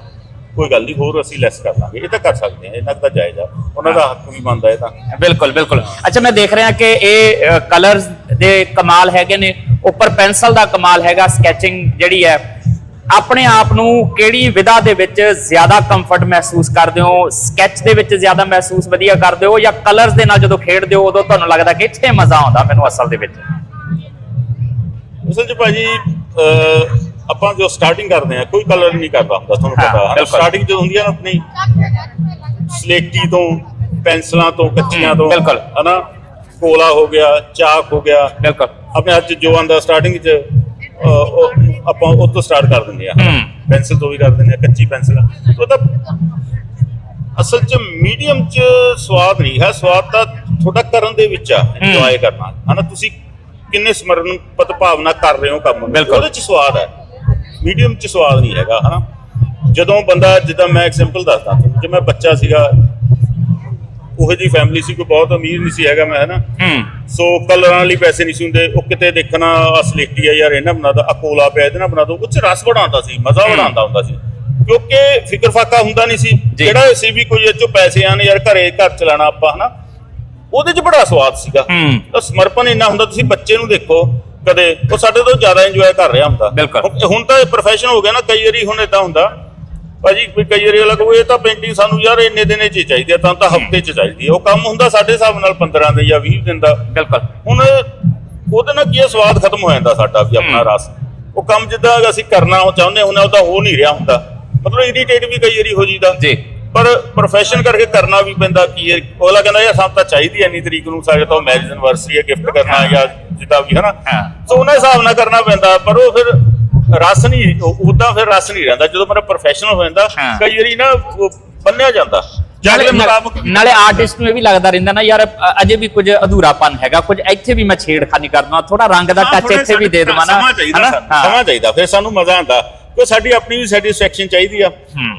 ਕੋਈ ਗੱਲ ਨਹੀਂ ਹੋਰ ਅਸੀਂ ਲੈਸ ਕਰ ਲਾਂਗੇ। ਇਹ ਤਾਂ ਕਰ ਸਕਦੇ ਹਾਂ ਇਹਨਾਂ ਦਾ ਜਾਇਜ਼ ਆ। ਉਹਨਾਂ ਦਾ ਹੱਕ ਵੀ ਬਣਦਾ ਇਹ ਤਾਂ। ਬਿਲਕੁਲ ਬਿਲਕੁਲ। ਅੱਛਾ ਮੈਂ ਦੇਖ ਰਿਹਾ ਕਿ ਇਹ ਕਲਰਸ ਦੇ ਕਮਾਲ ਹੈਗੇ ਨੇ। ਉੱਪਰ ਪੈਨਸਲ ਦਾ ਕਮਾਲ ਹੈਗਾ ਸਕੈਚਿੰਗ ਜਿਹੜੀ ਹੈ ਆਪਣੇ ਆਪ ਨੂੰ ਕਿਹੜੀ ਵਿਧਾ ਦੇ ਵਿੱਚ ਜ਼ਿਆਦਾ ਕੰਫਰਟ ਮਹਿਸੂਸ ਕਰਦੇ ਹੋ? ਸਕੈਚ ਦੇ ਵਿੱਚ ਜ਼ਿਆਦਾ ਮਹਿਸੂਸ ਵਧੀਆ ਕਰਦੇ ਹੋ ਜਾਂ ਕਲਰਸ ਦੇ ਨਾਲ ਜਦੋਂ ਖੇਡਦੇ ਹੋ ਉਦੋਂ ਤੁਹਾਨੂੰ ਲੱਗਦਾ ਕਿ ਇੱਥੇ ਮਜ਼ਾ ਆਉਂਦਾ ਮੈਨੂੰ ਅਸਲ ਦੇ ਵਿੱਚ? ਅਸਲ 'ਚ ਭਾਜੀ ਆਪਾਂ ਜੋ ਸਟਾਰਟਿੰਗ ਕਰਦੇ ਆ ਕੋਈ ਕਲਰ ਨਹੀਂ ਕਰਦਾ ਹੁੰਦਾ ਤੁਹਾਨੂੰ ਪਤਾ। ਸਟਾਰਟਿੰਗ ਜਦੋਂ ਹੁੰਦੀ ਆ ਨਾ ਆਪਣੀ ਸਲੇਟੀ ਤੋਂ ਪੈਨਸਲਾਂ ਤੋਂ ਕੱਚੀਆਂ ਤੋਂ ਬਿਲਕੁਲ। ਹਨਾ? ਕੋਲਾ ਹੋ ਗਿਆ ਚਾਕ ਹੋ ਗਿਆ। ਬਿਲਕੁਲ। ਆਪਣੇ ਹੱਥ 'ਚ ਜੋ ਆਂਦਾ ਸਟਾਰਟਿੰਗ 'ਚ ਅਹ, ਉਹ ਆਪਾਂ ਉਹ ਤੋਂ ਸਟਾਰਟ ਕਰ ਦਿੰਦੇ ਆ। ਪੈਨਸਲ ਤੋਂ ਵੀ ਕਰ ਦਿੰਦੇ ਆ ਕੱਚੀ ਪੈਨਸਲ ਉਹ ਤਾਂ ਅਸਲ 'ਚ ਮੀਡੀਅਮ 'ਚ ਸਵਾਦ ਨਹੀਂ ਹੈ। ਸਵਾਦ ਤਾਂ ਤੁਹਾਡਾ ਕਰਨ ਦੇ ਵਿੱਚ ਆ ਇੰਜੋਏ ਕਰਨਾ ਹਨਾ ਤੁਸੀਂ ਕਿੰਨੇ ਸਮਰਪਿਤ ਭਾਵਨਾ ਕਰ ਰਹੇ ਹੋ ਕੰਮ ਨੂੰ। ਬਿਲਕੁਲ। ਉਹਦੇ 'ਚ ਸਵਾਦ ਹੈ। ਮੀਡੀਅਮ 'ਚ ਸਵਾਦ ਨਹੀਂ ਹੈਗਾ ਹਨਾ। ਜਦੋਂ ਬੰਦਾ ਜਿੱਦਾਂ ਮੈਂ ਐਗਜ਼ਾਮਪਲ ਦੱਸਦਾ ਤੁਹਾਨੂੰ ਜੇ ਮੈਂ ਬੱਚਾ ਸੀਗਾ ਉਹੋ ਜੀ ਫੈਮਿਲੀ ਸੀ ਕੋਈ ਬਹੁਤ ਅਮੀਰ ਨਹੀਂ ਸੀ ਹੈਗਾ ਮੈਂ ਹਨਾ? ਸੋ ਕਲਰਾਂ ਲਈ ਪੈਸੇ ਨਹੀਂ ਸੀ ਹੁੰਦੇ ਉਹ ਕਿਤੇ ਦੇਖਣਾ ਆਹ ਸਲੇਟੀ ਆ ਯਾਰ ਇਹਨਾਂ ਬਣਾ ਦੋ ਆ ਕੋਲਾ ਪਿਆ ਇਹਦੇ ਨਾਲ ਬਣਾ ਦੋ ਉਹ ਚ ਰਸ ਬਣਾਉਂਦਾ ਸੀ ਮਜ਼ਾ ਬਣਾਉਂਦਾ ਹੁੰਦਾ ਸੀ। ਕਿਉਂਕਿ ਫਿਕਰ ਫਾਕਾ ਹੁੰਦਾ ਨਹੀਂ ਸੀ। ਜਿਹੜਾ ਸੀ ਵੀ ਕੋਈ ਇਹ ਚੋਂ ਪੈਸੇ ਆਣ ਯਾਰ ਘਰੇ ਘਰ ਚਲਾਣਾ ਆਪਾਂ ਹਨਾ? ਉਹਦੇ ਚ ਬੜਾ ਸਵਾਦ ਸੀਗਾ। ਤਾਂ ਸਮਰਪਣ ਇੰਨਾ ਹੁੰਦਾ ਤੁਸੀਂ ਬੱਚੇ ਨੂੰ ਦੇਖੋ ਕਦੇ ਉਹ ਸਾਡੇ ਤੋਂ ਜ਼ਿਆਦਾ ਇੰਜੋਏ ਕਰ ਰਿਹਾ ਹੁੰਦਾ। ਹੁਣ- ਹੁਣ ਤਾਂ ਪ੍ਰੋਫੈਸ਼ਨ ਹੋ ਗਿਆ ਨਾ ਕਈ ਵਾਰੀ ਹੁਣ ਇਦਾਂ ਹੁੰਦਾ ਭਾਜੀ ਕੋਈ ਕਈ ਵਾਰੀ ਅਲੱਗ ਉਹ ਇਹ ਤਾਂ ਪੇਂਟਿੰਗ ਸਾਨੂੰ ਯਾਰ ਇੰਨੇ ਦਿਨੇ ਚ ਹੀ ਚਾਹੀਦੀ ਆ ਤਾਂ ਤਾਂ ਹਫ਼ਤੇ ਚ ਚਾਹੀਦੀ ਉਹ ਕੰਮ ਹੁੰਦਾ ਸਾਡੇ ਹਿਸਾਬ ਨਾਲ 15 ਦੇ ਜਾਂ 20 ਦਿਨ ਦਾ। ਬਿਲਕੁਲ। ਹੁਣ ਉਹਦੇ ਨਾਲ ਕੀ ਸਵਾਦ ਖਤਮ ਹੋ ਜਾਂਦਾ ਸਾਡਾ ਵੀ ਆਪਣਾ ਰਸ। ਉਹ ਕੰਮ ਜਿੱਦਾਂ ਅਸੀਂ ਕਰਨਾ ਉਹ ਚਾਹੁੰਦੇ ਹੁੰਦੇ ਉਹ ਤਾਂ ਹੋ ਨਹੀਂ ਰਿਹਾ ਹੁੰਦਾ। ਮਤਲਬ ਇਰੀਟੇਟ ਵੀ ਕਈ ਵਾਰੀ ਹੋ ਜੀਦਾ ਜੀ। ਪਰ ਪ੍ਰੋਫੈਸ਼ਨ ਕਰਕੇ ਕਰਨਾ ਵੀ ਪੈਂਦਾ ਕੀ ਹੈ। ਅਗਲਾ ਕਹਿੰਦਾ ਯਾਰ ਸਾਨੂੰ ਤਾਂ ਚਾਹੀਦੀ ਐ ਇੰਨੀ ਤਰੀਕ ਨੂੰ ਸਾਡੇ ਤੋਂ ਮੈਰਿਜ ਐਨਵਰਸਰੀ ਹੈ ਗਿਫਟ ਕਰਨਾ ਜਾਂ ਜਿੱਦਾਂ ਵੀ ਹਨਾ? ਹਾਂ। ਸੋ ਉਹਨਾਂ ਹਿਸਾਬ ਨਾਲ ਕਰਨਾ ਪੈਂਦਾ ਪਰ ਉਹ ਫਿਰ ਰਸ ਨਹੀਂ ਉਦਾਂ ਫਿਰ ਰਸ ਨਹੀਂ ਰਹਿੰਦਾ। ਜਦੋਂ ਮੇਰਾ ਪ੍ਰੋਫੈਸ਼ਨਲ ਹੋ ਜਾਂਦਾ। ਕਈ ਵਾਰੀ ਨਾ ਬੰਨਿਆ ਜਾਂਦਾ। ਨਾਲੇ ਆਰਟਿਸਟ ਨੂੰ ਇਹ ਵੀ ਲੱਗਦਾ ਰਹਿੰਦਾ ਨਾ ਯਾਰ ਅਜੇ ਵੀ ਕੁਝ ਅਧੂਰਾਪਨ ਹੈਗਾ ਕੁਝ ਇੱਥੇ ਵੀ ਮੈਂ ਛੇੜਖਾਨੀ ਕਰਦਾ ਥੋੜਾ ਰੰਗ ਦਾ ਟੱਚ ਇੱਥੇ ਵੀ ਦੇ ਦੇਵਾਂ ਨਾ ਸਮਾਂ ਚਾਹੀਦਾ ਫਿਰ ਸਾਨੂੰ ਮਜ਼ਾ ਆਉਂਦਾ। ਕਿ ਸਾਡੀ ਆਪਣੀ ਵੀ ਸੈਟੀਸਫੈਕਸ਼ਨ ਚਾਹੀਦੀ ਆ।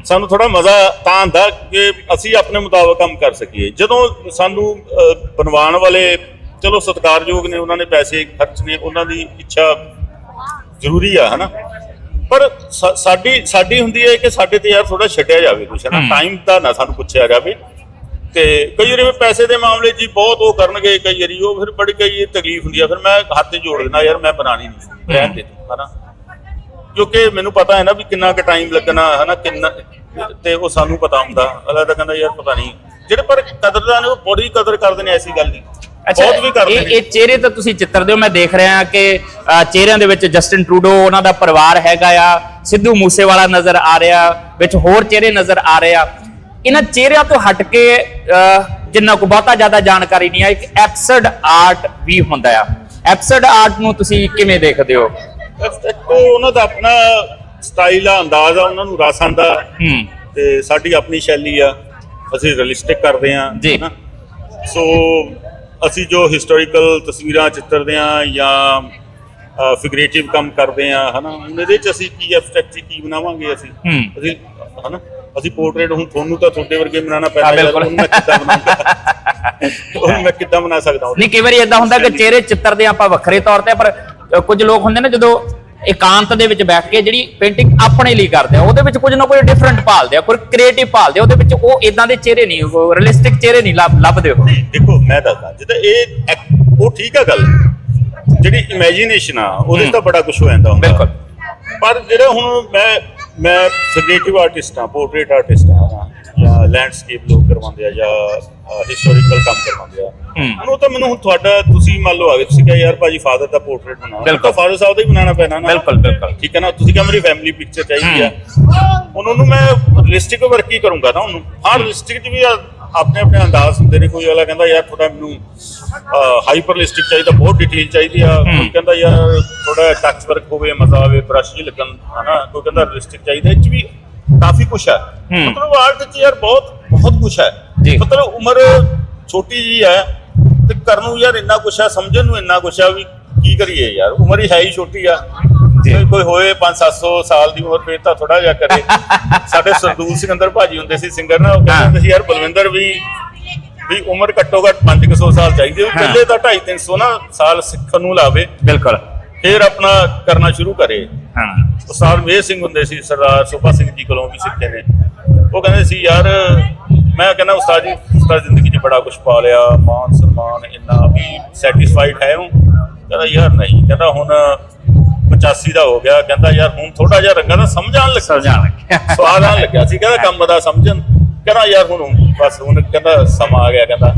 ਸਾਨੂੰ ਥੋੜਾ ਮਜ਼ਾ ਤਾਂ ਆਉਂਦਾ ਕਿ ਅਸੀਂ ਆਪਣੇ ਮੁਤਾਬਕ ਕੰਮ ਕਰ ਸਕੀਏ। ਜਦੋਂ ਸਾਨੂੰ ਬਣਵਾਉਣ ਵਾਲੇ ਚਲੋ ਸਤਿਕਾਰਯੋਗ ਨੇ ਉਹਨਾਂ ਨੇ ਪੈਸੇ ਖਰਚਨੇ ਉਹਨਾਂ ਦੀ ਇੱਛਾ ਜ਼ਰੂਰੀ ਆ ਹਨਾ? ਪਰ ਸਾਡੀ ਸਾਡੀ ਹੁੰਦੀ ਹੈ ਕਿ ਸਾਡੇ ਤੇ ਯਾਰ ਥੋੜਾ ਛੱਡਿਆ ਜਾਵੇ ਕੁਛ ਹੂੰ। ਟਾਈਮ ਤਾਂ ਨਾ ਸਾਨੂੰ ਪੁੱਛਿਆ ਜਾਵੇ। ਤੇ ਕਈ ਵਾਰੀ ਪੈਸੇ ਦੇ ਮਾਮਲੇ 'ਚ ਜੀ ਬਹੁਤ ਉਹ ਕਰਨਗੇ ਕਈ ਵਾਰੀ ਉਹ ਫਿਰ ਬੜੀ ਕਈ ਤਕਲੀਫ ਹੁੰਦੀ ਆ। ਫਿਰ ਮੈਂ ਹੱਥ ਜੋੜ ਦਿੰਦਾ ਯਾਰ ਮੈਂ ਬਣਾਣੀ ਨਹੀਂ ਰਹਿਣ ਦੇ ਹਨਾ? ਕਿਉਂਕਿ ਮੈਨੂੰ ਪਤਾ ਹੈ ਨਾ ਵੀ ਕਿੰਨਾ ਕੁ ਟਾਈਮ ਲੱਗਣਾ ਹਨਾ? ਕਿੰਨਾ ਤੇ ਉਹ ਸਾਨੂੰ ਪਤਾ ਹੁੰਦਾ। ਅਗਲਾ ਤਾਂ ਕਹਿੰਦਾ ਯਾਰ ਪਤਾ ਨਹੀਂ ਜਿਹੜੇ ਪਰ ਕਦਰਦਾਨ ਨੇ ਉਹ ਬੜੀ ਕਦਰ ਕਰਦੇ ਨੇ ਐਸੀ ਗੱਲ ਨਹੀਂ। ਬਹੁਤ ਵੀ ਕਰਦੇ ਇਹ ਨੇ। ਇਹ ਚਿਹਰੇ ਤਾਂ ਤੁਸੀਂ ਚਿੱਤਰ ਦਿਓ ਮੈਂ ਦੇਖ ਰਿਹਾ ਕਿ ਅ, ਚਿਹਰਿਆਂ ਦੇ ਵਿੱਚ ਜਸਟਿਨ ਟਰੂਡੋ ਉਹਨਾਂ ਦਾ ਪਰਿਵਾਰ ਹੈਗਾ ਆ। ਸਿੱਧੂ ਮੂਸੇਵਾਲਾ ਨਜ਼ਰ ਆ ਰਿਹਾ ਵਿੱਚ ਹੋਰ ਚਿਹਰੇ ਨਜ਼ਰ ਆ ਰਹੇ ਆ। ਇਹਨਾਂ ਚਿਹਰਿਆਂ ਤੋਂ ਹਟ ਕੇ ਅ, ਜਿੰਨਾ ਕੋ ਬਹੁਤਾ ਜ਼ਿਆਦਾ ਜਾਣਕਾਰੀ ਨਹੀਂ ਆ ਇੱਕ ਐਪਸਰਡ ਆਰਟ ਵੀ ਹੁੰਦਾ ਆ। ਐਪਸਰਡ ਆਰਟ ਨੂੰ ਤੁਸੀਂ ਕਿਵੇਂ ਦੇਖਦੇ ਹੋ? ਉਹਨਾਂ ਦਾ ਆਪਣਾ ਸਟਾਈਲ ਆ ਅੰਦਾਜ਼ ਆ ਉਹਨਾਂ ਨੂੰ ਰਸ ਆਂਦਾ ਹੂੰ। ਤੇ ਸਾਡੀ ਆਪਣੀ ਸ਼ੈਲੀ ਆ ਅਸੀਂ ਰੀਅਲਿਸਟਿਕ ਕਰਦੇ ਆ ਜੀ। ਸੋ ਅਸੀਂ ਜੋ ਹਿਸਟੋਰੀਕਲ ਤਸਵੀਰਾਂ ਚਿੱਤਰਦੇ ਆ ਜਾਂ ਫਿਗਰੇਟਿਵ ਕੰਮ ਕਰਦੇ ਆ ਹਨਾ ਹੁਣ ਇਹਦੇ ਚ ਅਸੀਂ ਕੀ ਐਬਸਟ੍ਰੈਕਟ ਕੀ ਬਣਾਵਾਂਗੇ ਅਸੀਂ। ਅਸੀਂ ਹਨਾ ਅਸੀਂ ਪੋਰਟਰੇਟ ਹੁਣ ਤੁਹਾਨੂੰ ਤਾਂ ਤੁਹਾਡੇ ਵਰਗੇ ਬਣਾਉਣਾ ਪੈਣਾ ਹਾਂ। ਹੁਣ ਮੈਂ ਕਿੱਦਾਂ ਬਣਾਉਂਗਾ ਹੁਣ ਮੈਂ ਕਿੱਦਾਂ ਬਣਾ ਸਕਦਾ ਉਹਨੂੰ? ਨਹੀਂ ਕਈ ਵਾਰੀ ਇਦਾਂ ਹੁੰਦਾ ਕਿ ਚਿਹਰੇ ਚਿੱਤਰਦੇ ਆਪਾਂ ਵੱਖਰੇ ਤੌਰ ਤੇ ਪਰ ਕੁਝ ਲੋਕ ਹੁੰਦੇ ਨੇ ਜਦੋਂ ਇਕਾਂਤ ਦੇ ਵਿੱਚ ਬੈਠ ਕੇ ਜਿਹੜੀ ਪੇਂਟਿੰਗ ਆਪਣੇ ਲਈ ਕਰਦੇ ਆ ਉਹਦੇ ਵਿੱਚ ਕੁਝ ਨਾ ਕੋਈ ਡਿਫਰੈਂਟ ਭਾਲਦੇ ਆ ਕੋਈ ਕ੍ਰੀਏਟਿਵ ਭਾਲਦੇ ਆ ਉਹਦੇ ਵਿੱਚ ਉਹ ਇਦਾਂ ਦੇ ਚਿਹਰੇ ਨਹੀਂ ਰੀਅਲਿਸਟਿਕ ਚਿਹਰੇ ਨਹੀਂ ਲੱਭ- ਲੱਭਦੇ ਉਹ। ਦੇਖੋ ਮੈਂ ਦੱਸਦਾ ਜਿੱਦਾਂ ਇਹ ਉਹ ਠੀਕ ਆ ਗੱਲ ਜਿਹੜੀ ਇਮੇਜਿਨੇਸ਼ਨ ਆ ਉਹਦੇ ਤਾਂ ਬੜਾ ਕੁਝ ਹੋ ਜਾਂਦਾ ਹੁੰਦਾ। ਬਿਲਕੁਲ। ਪਰ ਜਿਹੜਾ ਹੁਣ ਮੈਂ ਮੈਂ ਫਿਗਰੇਟਿਵ ਆਰਟਿਸਟ ਆ ਪੋਰਟਰੇਟ ਆਰਟਿਸਟ ਆ ਜਾਂ ਲੈਂਡਸਕੇਪ ਲੋਕ ਕਰਵਾਉਂਦੇ ਆ ਜਾਂ ਹਿਸਟੋਰੀਕਲ ਕੰਮ ਕਰਵਾਉਂਦੇ ਆ। ਹੂੰ। ਹੁਣ ਉਹ ਤਾਂ ਮੈਨੂੰ ਹੁਣ ਤੁਹਾਡਾ ਤੁਸੀਂ ਮੰਨ ਲਓ ਆ ਗਏ ਤੁਸੀਂ ਕਿਹਾ ਯਾਰ ਭਾਜੀ ਫਾਦਰ ਦਾ ਪੋਰਟਰੇਟ ਬਣਾਓ। ਬਿਲਕੁਲ। ਫਾਦਰ ਸਾਹਿਬ ਦਾ ਹੀ ਬਣਾਉਣਾ ਪੈਣਾ ਨਾ। ਬਿਲਕੁਲ, ਬਿਲਕੁਲ। ਠੀਕ ਹੈ ਨਾ? ਤੁਸੀਂ ਕਿਹਾ ਮੇਰੀ ਫੈਮਿਲੀ ਪਿਕਚਰ ਚਾਹੀਦੀ ਆ। ਉਹਨਾਂ ਨੂੰ ਮੈਂ ਰਿਲਿਸਟਿਕ ਵਰਕ ਹੀ ਕਰੂੰਗਾ ਨਾ ਉਹਨੂੰ। ਹਾਂ ਰਿਲਿਸਟਿਕ ਚ ਵੀ ਆ- ਆਪਣੇ ਆਪਣੇ ਅੰਦਾਜ਼ ਹੁੰਦੇ ਨੇ। ਕੋਈ ਵਾਲਾ ਕਹਿੰਦਾ ਯਾਰ ਥੋੜਾ ਮੈਨੂੰ ਹਾਈਪਰ ਰਿਲਿਸਟਿਕ ਚਾਹੀਦਾ ਬਹੁਤ ਡਿਟੇਲ ਚਾਹੀਦੀ ਆ। ਕੋਈ ਕਹਿੰਦਾ ਯਾਰ ਥੋੜਾ ਟੱਚ ਵਰਕ ਹੋਵੇ ਮਜ਼ਾ ਆਵੇ ਬ੍ਰਸ਼ ਜੀ ਲੱਗਣ ਹਨਾ? ਕੋਈ ਕਹਿੰਦਾ ਰਿਲਿਸਟਿਕ ਚਾਹੀਦਾ। ਇਹ ਚ ਵੀ ਕਾਫੀ ਕੁਛ ਹੈ। ਮਤਲਬ ਆਰਟ ਚ ਯਾਰ ਬਹੁਤ ਬਹੁਤ ਕੁਛ ਹੈ ਜੀ। ਮਤਲਬ ਉਮਰ ਛੋਟੀ ਜੀ ਹੈ ਤੇ ਕਰਨ ਨੂੰ ਯਾਰ ਇੰਨਾ ਕੁਛ ਹੈ ਸਮਝਣ ਨੂੰ ਇੰਨਾ ਕੁਛ ਹੈ ਵੀ ਕੀ ਕਰੀਏ ਯਾਰ ਉਮਰ ਹੀ ਹੈ ਹੀ ਛੋਟੀ ਆ ਕੋਈ ਕੋਈ ਹੋਏ 5-700 ਸਾਲ ਦੀ ਉਮਰ ਫੇਰ ਤਾਂ ਥੋੜਾ ਜਿਹਾ ਕਰੇ ਸਾਡੇ ਸਰਦੂਲ ਸਿਕੰਦਰ ਭਾਜੀ ਹੁੰਦੇ ਸੀ ਸਿੰਗਰ ਨਾ ਉਹ। ਕਹਿੰਦੇ ਹੁੰਦੇ ਸੀ ਯਾਰ ਬਲਵਿੰਦਰ ਵੀ ਵੀ ਉਮਰ ਘੱਟੋ ਘੱਟ 500 ਸਾਲ ਚਾਹੀਦੀ ਹੈ। ਪਹਿਲੇ ਤਾਂ 2.5-300 ਨਾ ਸਾਲ ਸਿੱਖਣ ਨੂੰ ਲਾਵੇ ਬਿਲਕੁਲ ਫਿਰ ਆਪਣਾ ਕਰਨਾ ਸ਼ੁਰੂ ਕਰੇ ਹਾਂ। ਉਸਤਾਦ ਮੇਰ ਸਿੰਘ ਹੁੰਦੇ ਸੀ ਸਰਦਾਰ ਸੋਭਾ ਸਿੰਘ ਜੀ ਕੋਲੋਂ ਵੀ ਸਿੱਖੇ ਨੇ। ਉਹ ਕਹਿੰਦੇ ਸੀ ਯਾਰ ਮੈਂ ਕਹਿੰਦਾ ਉਸਤਾਦ ਜੀ ਉਸਤਾਦ ਜ਼ਿੰਦਗੀ 'ਚ ਬੜਾ ਕੁਝ ਪਾ ਲਿਆ ਮਾਨ ਸਨਮਾਨ ਇੰਨਾ ਵੀ ਸੈਟੀਸਫਾਈਡ ਹੈ ਹੂੰ? ਕਹਿੰਦਾ ਯਾਰ ਨਹੀਂ। ਕਹਿੰਦਾ ਹੁਣ 85 ਦਾ ਹੋ ਗਿਆ। ਕਹਿੰਦਾ ਯਾਰ ਹੁਣ ਥੋੜਾ ਜਿਹਾ ਰੰਗਾ ਦਾ ਸਮਝ ਆਉਣ ਲੱਗਾ ਸਮਝਾਣ ਲੱਗਿਆ। ਸਵਾਦ ਆਉਣ ਲੱਗਿਆ ਸੀ। ਕਹਿੰਦਾ ਕੰਮ ਦਾ ਸਮਝਣ। ਕਹਿੰਦਾ ਯਾਰ ਹੁਣ ਬਸ ਹੁਣ ਕਹਿੰਦਾ ਸਮਾਂ ਆ ਗਿਆ। ਕਹਿੰਦਾ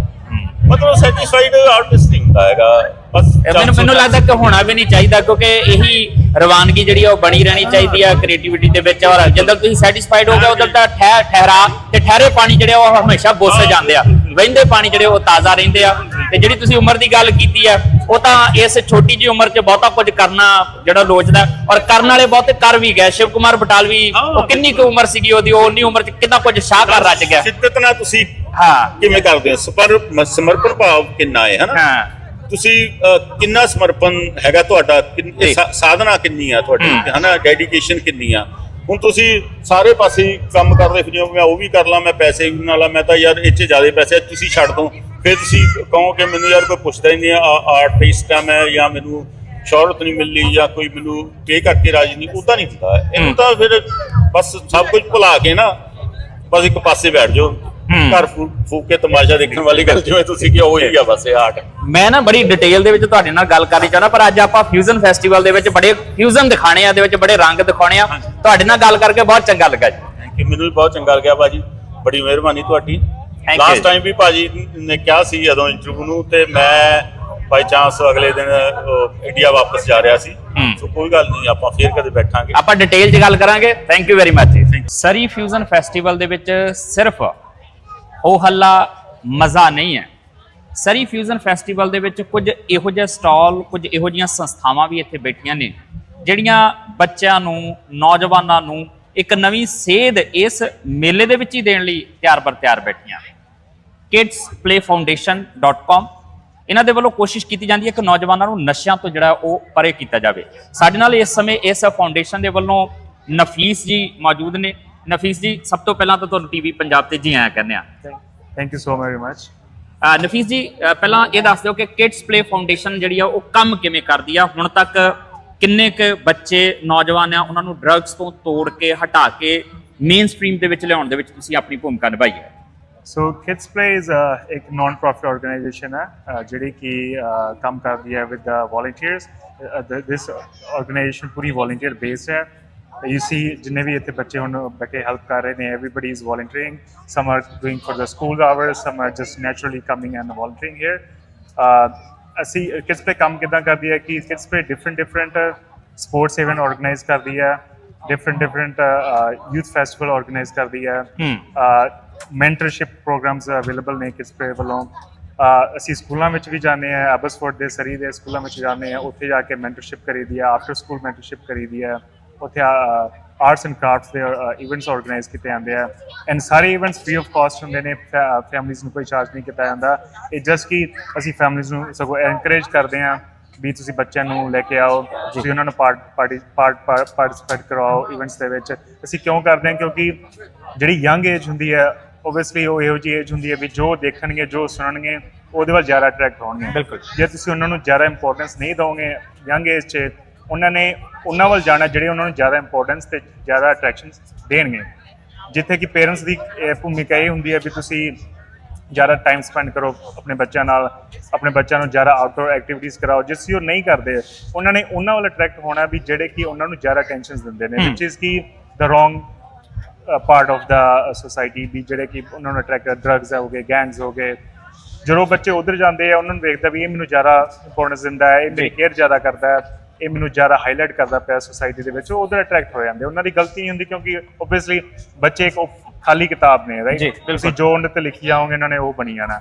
ਮਤਲਬ ਸੈਟੀਸਫਾਈਡ ਆਰਟਿਸਟ ਨਹੀਂ ਹੁੰਦਾ ਹੈਗਾ। ਬਸ ਮੈਨੂੰ ਮੈਨੂੰ ਲੱਗਦਾ ਕਿ ਹੋਣਾ ਵੀ ਨਹੀਂ ਚਾਹੀਦਾ ਕਿਉਂਕਿ ਇਹੀ ਰਵਾਨਗੀ ਜਿਹੜੀ ਆ ਉਹ ਬਣੀ ਰਹਿਣੀ ਚਾਹੀਦੀ ਆ ਕ੍ਰੀਏਟੀਵਿਟੀ ਦੇ ਵਿੱਚ। ਔਰ ਜਦੋਂ ਤੁਸੀਂ ਸੈਟੀਸਫਾਈਡ ਹੋ ਗਏ ਉਦੋਂ ਤਾਂ ਠਹਿ ਠਹਿਰਾ ਤੇ ਠਹਿਰੇ ਪਾਣੀ ਜਿਹੜੇ ਆ ਉਹ ਹਮੇਸ਼ਾ ਬੁੱਸ ਜਾਂਦੇ ਆ। ਵਹਿੰਦੇ ਪਾਣੀ ਜਿਹੜੇ ਉਹ ਤਾਜ਼ਾ ਰਹਿੰਦੇ ਆ। ਤੇ ਜਿਹੜੀ ਤੁਸੀਂ ਉਮਰ ਦੀ ਗੱਲ ਕੀਤੀ ਆ ਉਹ ਤਾਂ ਇਸ ਛੋਟੀ ਜਿਹੀ ਉਮਰ 'ਚ ਬਹੁਤਾ ਕੁਝ ਕਰਨਾ ਜਿਹੜਾ ਲੋਚਦਾ। ਔਰ ਕਰਨ ਵਾਲੇ ਬਹੁਤੇ ਕਰ ਵੀ ਗਏ। ਸ਼ਿਵ ਕੁਮਾਰ ਬਟਾਲਵੀ ਉਹ ਕਿੰਨੀ ਕੁ ਉਮਰ ਸੀਗੀ ਉਹਦੀ? ਉਹ ਉਨੀ ਉਮਰ 'ਚ ਕਿੰਨਾ ਕੁਝ ਸ਼ਾਹਕਾਰ ਰਚ ਗਿਆ। ਸ਼ਿੱਦਤ ਨਾਲ ਤੁਸੀਂ ਹਾਂ। ਕਿਵੇਂ ਕਰਦੇ ਹੋ? ਸਪਰ ਸਮਰਪਣ ਭਾਵ ਕਿੰਨਾ ਹੈ ਹਨਾ? ਹਾਂ। ਤੁਸੀਂ ਅਹ, ਕਿੰਨਾ ਸਮਰਪਣ ਹੈਗਾ ਤੁਹਾਡਾ ਕਿੰਨ- ਇਹ ਜੀ। ਸਾ- ਸਾਧਨਾ ਕਿੰਨੀ ਆ ਤੁਹਾਡੀ। ਹਨਾ ਡੈਡੀਕੇਸ਼ਨ ਕਿੰਨੀ ਆ ਹੁਣ ਤੁਸੀਂ ਸਾਰੇ ਪਾਸੇ ਹੀ ਕੰਮ ਕਰਦੇ ਫਿਰਦੇ ਹੋ ਮੈਂ ਉਹ ਵੀ ਕਰ ਲਾਂ ਮੈਂ ਪੈਸੇ ਵੀ ਬਣਾ ਲਾਂ ਮੈਂ ਤਾਂ ਯਾਰ ਇਹ 'ਚ ਜ਼ਿਆਦਾ ਪੈਸੇ ਆ, ਤੁਸੀਂ ਛੱਡ ਦੋ ਫਿਰ ਤੁਸੀਂ ਕਹੋ ਕਿ ਮੈਨੂੰ ਯਾਰ ਕੋਈ ਪੁੱਛਦਾ ਹੀ ਨਹੀਂ ਆਰਟਿਸਟ ਆ ਮੈਂ ਜਾਂ ਮੈਨੂੰ ਸ਼ੌਹਰਤ ਨਹੀਂ ਮਿਲਣੀ ਜਾਂ ਕੋਈ ਮੈਨੂੰ ਪੇ ਕਰਕੇ ਰਾਜੀ ਨਹੀਂ ਉਦਾਂ ਨਹੀਂ ਹੁੰਦਾ ਇਹਨੂੰ। ਤਾਂ ਫਿਰ ਬਸ ਸਭ ਕੁਝ ਭੁਲਾ ਕੇ ਨਾ ਬਸ ਇੱਕ ਪਾਸੇ ਬੈਠ ਜਾਓ। ਘਰ ਫੂ- ਫੂਕ ਕੇ ਤਮਾਸ਼ਾ ਦੇਖਣ ਵਾਲੀ ਗੱਲ ਜਿਵੇਂ ਤੁਸੀਂ ਕਿਹਾ ਉਹ ਹੀ ਆ ਬਸ ਇਹ ਆਰਟ ਮੈਂ ਨਾ ਬੜੀ ਡਿਟੇਲ ਦੇ ਵਿੱਚ ਤੁਹਾਡੇ ਨਾਲ ਗੱਲ ਕਰਨੀ ਚਾਹੁੰਦਾ ਪਰ ਅੱਜ ਆਪਾਂ ਫਿਊਜ਼ਨ ਫੈਸਟੀਵਲ ਦੇ ਵਿੱਚ ਬੜੇ ਫਿਊਜ਼ਨ ਦਿਖਾਣੇ ਆ ਦੇ ਵਿੱਚ ਬੜੇ ਰੰਗ ਦਿਖਾਉਣੇ ਆ। ਤੁਹਾਡੇ ਨਾਲ ਗੱਲ ਕਰਕੇ ਬਹੁਤ ਚੰਗਾ ਲੱਗਾ ਜੀ। ਥੈਂਕ ਯੂ ਮੈਨੂੰ ਵੀ ਬਹੁਤ ਚੰਗਾ ਲੱਗਿਆ ਬਾਜੀ ਬੜੀ ਮਿਹਰਬਾਨੀ ਤੁਹਾਡੀ। You. ਲਾਸਟ ਟਾਈਮ ਵੀ ਭਾਜੀ ਨੇ ਕਿਹਾ ਸੀ ਜਦੋਂ ਇੰਟਰਵਿਊ ਨੂੰ ਤੇ ਮੈਂ ਬਾਈ ਚਾਂਸ ਅਗਲੇ ਦਿਨ ਇੰਡੀਆ ਵਾਪਸ ਜਾ ਰਿਹਾ ਸੀ। ਹੂੰ। ਸੋ ਕੋਈ ਗੱਲ ਨਹੀਂ ਆਪਾਂ ਫੇਰ ਕਦੇ ਬੈਠਾਂਗੇ। ਆਪਾਂ ਡਿਟੇਲ 'ਚ ਗੱਲ ਕਰਾਂਗੇ। ਥੈਂਕ ਯੂ ਵੈਰੀ ਮੱਚ ਜੀ। ਸਰੀ ਫਿਊਜ਼ਨ ਫੈਸਟੀਵਲ ਦੇ ਵਿੱਚ ਸਿਰਫ ਉਹ ਹੱਲਾ ਮਜ਼ਾ ਨਹੀਂ ਹੈ। ਸਰੀ ਫਿਊਜ਼ਨ ਫੈਸਟੀਵਲ ਦੇ ਵਿੱਚ ਕੁਝ ਇਹੋ ਜਿਹੇ ਸਟਾਲ, ਕੁਝ ਇਹੋ ਜਿਹੀਆਂ ਸੰਸਥਾਵਾਂ ਵੀ ਇੱਥੇ ਬੈਠੀਆਂ ਨੇ, ਜਿਹੜੀਆਂ ਬੱਚਿਆਂ ਨੂੰ, ਨੌਜਵਾਨਾਂ ਨੂੰ ਇੱਕ ਨਵੀਂ ਸੇਧ ਇਸ ਮੇਲੇ ਦੇ ਵਿੱਚ ਹੀ ਦੇਣ ਲਈ ਤਿਆਰ ਬਰ ਤਿਆਰ ਬੈਠੀਆਂ ਨੇ। kidsplayfoundation.com ਇਹਨਾਂ ਦੇ ਵੱਲੋਂ ਕੋਸ਼ਿਸ਼ ਕੀਤੀ ਜਾਂਦੀ ਹੈ ਕਿ ਨੌਜਵਾਨਾਂ ਨੂੰ ਨਸ਼ਿਆਂ ਤੋਂ ਜਿਹੜਾ ਉਹ ਪਰੇ ਕੀਤਾ ਜਾਵੇ। ਸਾਡੇ ਨਾਲ ਇਸ ਸਮੇਂ ਇਸ ਫਾਊਂਡੇਸ਼ਨ ਦੇ ਵੱਲੋਂ ਨਫੀਸ ਜੀ ਮੌਜੂਦ ਨੇ। ਨਫੀਸ ਜੀ ਸਭ ਤੋਂ ਪਹਿਲਾਂ ਤਾਂ ਤੁਹਾਨੂੰ ਟੀਵੀ ਪੰਜਾਬ ਤੇ ਜੀ ਆਇਆਂ ਕਹਿੰਦੇ ਆ you so very much. Uh ਨਫੀਸ ji ਪਹਿਲਾਂ ਇਹ ਦੱਸ ਦਿਓ ਕਿ ਕਿਡਸ ਪਲੇ ਫਾਊਂਡੇਸ਼ਨ ਜਿਹੜੀ ਆ ਉਹ ਕੰਮ ਕਿਵੇਂ ਕਰਦੀ ਆ ਹੁਣ ਤੱਕ ਕਿੰਨੇ ਕੁ ਬੱਚੇ ਨੌਜਵਾਨ ਆ ਉਹਨਾਂ ਨੂੰ ਡਰੱਗਸ ਤੋਂ ਤੋੜ ਕੇ ਹਟਾ ਕੇ ਮੇਨ ਸਟ੍ਰੀਮ ਦੇ ਵਿੱਚ ਲਿਆਉਣ ਦੇ ਵਿੱਚ ਤੁਸੀਂ ਆਪਣੀ ਭੂਮਿਕਾ ਨਿਭਾਈ ਹੈ Kids Play is uh, ਇੱਕ non-profit organization ਹੈ uh, ਜਿਹੜੀ ਕਿ ਕੰਮ ਕਰਦੀ ਹੈ. Uh, the, this organization Puri volunteer based ਹੈ. You see ਜਿੰਨੇ ਵੀ ਇੱਥੇ ਬੱਚੇ ਹੁਣ ਬੈਠੇ ਹੈਲਪ ਕਰ ਰਹੇ ਨੇ everybody is volunteering. Some are doing for the school hours, some are just naturally coming and volunteering here. Uh, ਅਸੀਂ Kids Play ਕੰਮ ਕਿਦਾਂ ਕਰਦੀ ਹੈ ਕਿ Kids Play different different sports event organise ਕਰਦੀ ਹੈ different different youth festival organise ਕਰਦੀ ਹੈ ਮੈਂਟਰਸ਼ਿਪ ਪ੍ਰੋਗਰਾਮਸ ਅਵੇਲੇਬਲ ਨੇ ਕਿਸ ਪੇ ਵੱਲੋਂ ਅਹ ਅਸੀਂ ਸਕੂਲਾਂ ਵਿੱਚ ਵੀ ਜਾਂਦੇ ਆ ਐਬਸਫੋਰਡ ਦੇ ਸਰੀ ਦੇ ਸਕੂਲਾਂ ਵਿੱਚ ਜਾਂਦੇ ਆ ਉੱਥੇ ਜਾ ਕੇ ਮੈਂਟਰਸ਼ਿਪ ਕਰੀਦੀ ਆ ਆਫਟਰ ਸਕੂਲ ਮੈਂਟਰਸ਼ਿਪ ਕਰੀਦੀ ਆ ਉੱਥੇ ਆਰਟਸ ਐਂਡ ਕਰਾਫਟਸ ਦੇ ਇਵੈਂਟਸ ਆਰਗੇਨਾਈਜ਼ ਕੀਤੇ ਜਾਂਦੇ ਆ। ਐਂਡ ਸਾਰੇ ਇਵੈਂਟਸ ਫ੍ਰੀ ਆਫ ਕਾਸਟ ਹੁੰਦੇ ਨੇ ਫੈਮਿਲੀਜ਼ ਨੂੰ ਕੋਈ ਚਾਰਜ ਨਹੀਂ ਕੀਤਾ ਜਾਂਦਾ। ਇਹ ਜਸਟ ਕਿ ਅਸੀਂ ਫੈਮਿਲੀਜ਼ ਨੂੰ ਸਗੋਂ ਐਨਕਰੇਜ ਕਰਦੇ ਆ ਵੀ ਤੁਸੀਂ ਬੱਚਿਆਂ ਨੂੰ ਲੈ ਕੇ ਆਓ ਤੁਸੀਂ ਉਹਨਾਂ ਨੂੰ ਪਾਰਟ ਪਾਰਟ ਪਾਰਟਿਸਿਪੇਟ ਕਰਵਾਓ ਇਵੈਂਟਸ ਦੇ ਵਿੱਚ। ਅਸੀਂ ਕਿਉਂ ਕਰਦੇ ਹਾਂ? ਕਿਉਂਕਿ ਜਿਹੜੀ ਯੰਗ ਏਜ ਹੁੰਦੀ ਹੈ ਓਬਵੀਅਸਲੀ ਉਹ ਇਹੋ ਜਿਹੀ ਏਜ ਹੁੰਦੀ ਹੈ ਵੀ ਜੋ ਦੇਖਣਗੇ ਜੋ ਸੁਣਨਗੇ ਉਹਦੇ ਵੱਲ ਜ਼ਿਆਦਾ ਅਟਰੈਕਟ ਹੋਣਗੇ। ਬਿਲਕੁਲ। ਜੇ ਤੁਸੀਂ ਉਹਨਾਂ ਨੂੰ ਜ਼ਿਆਦਾ ਇੰਪੋਰਟੈਂਸ ਨਹੀਂ ਦੋਗੇ ਯੰਗ ਏਜ 'ਚ ਉਹਨਾਂ ਨੇ ਉਹਨਾਂ ਵੱਲ ਜਾਣਾ ਜਿਹੜੇ ਉਹਨਾਂ ਨੂੰ ਜ਼ਿਆਦਾ ਇੰਪੋਰਟੈਂਸ ਤੇ ਜ਼ਿਆਦਾ ਅਟਰੈਕਸ਼ਨਸ ਦੇਣਗੇ। ਜਿੱਥੇ ਕਿ ਪੇਰੈਂਟਸ ਦੀ ਭੂਮਿਕਾ ਇਹ ਹੁੰਦੀ ਹੈ ਵੀ ਤੁਸੀਂ ਜ਼ਿਆਦਾ ਟਾਈਮ ਸਪੈਂਡ ਕਰੋ ਆਪਣੇ ਬੱਚਿਆਂ ਨਾਲ ਆਪਣੇ ਬੱਚਿਆਂ ਨੂੰ ਜ਼ਿਆਦਾ ਆਊਟਡੋਰ ਐਕਟੀਵਿਟੀਜ਼ ਕਰਾਓ। ਜਿਸ ਸੀ ਉਹ ਨਹੀਂ ਕਰਦੇ ਉਹਨਾਂ ਨੇ ਉਹਨਾਂ ਵੱਲ ਅਟਰੈਕਟ ਹੋਣਾ ਵੀ ਜਿਹੜੇ ਕਿ ਉਹਨਾਂ ਨੂੰ ਜ਼ਿਆਦਾ ਟੈਨਸ਼ਨਸ ਦਿੰਦੇ ਨੇ। ਵਿਚ ਇਜ਼ ਕਿ the wrong part of the society ਵੀ ਜਿਹੜੇ ਕਿ ਉਹਨਾਂ ਨੂੰ ਅਟਰੈਕਟ ਡਰੱਗਸ ਹੋ ਗਏ ਗੈਂਗਸ ਹੋ ਗਏ। ਜਦੋਂ ਬੱਚੇ ਉਧਰ ਜਾਂਦੇ ਆ ਉਹਨਾਂ ਨੂੰ ਵੇਖਦਾ ਵੀ ਇਹ ਮੈਨੂੰ ਜ਼ਿਆਦਾ ਇੰਪੋਰਟੈਂਸ ਦਿੰਦਾ ਹੈ ਇਹ ਮੇਰੀ ਕੇਅਰ ਜ਼ਿਆਦਾ ਕਰਦਾ ਹੈ। ਇਹ ਮੈਨੂੰ ਜ਼ਿਆਦਾ ਹਾਈਲਾਈਟ ਕਰਦਾ ਪਿਆ ਸੋਸਾਇਟੀ ਦੇ ਵਿੱਚ ਉਹ ਉਧਰ ਅਟਰੈਕਟ ਹੋ ਜਾਂਦੇ ਉਹਨਾਂ ਦੀ ਗਲਤੀ ਨਹੀਂ ਹੁੰਦੀ ਕਿਉਂਕਿ ਓਬਵੀਅਸਲੀ ਬੱਚੇ ਇੱਕ ਉਹ ਖਾਲੀ ਕਿਤਾਬ ਨੇ ਜੀ, ਰਾਈਟ ਬਿਲਕੁਲ। ਤੁਸੀਂ ਜੋ ਉਹਨਾਂ ਤੇ ਲਿਖੀ ਜਾਓਗੇ ਇਹਨਾਂ ਨੇ ਉਹ ਬਣੀ ਜਾਣਾ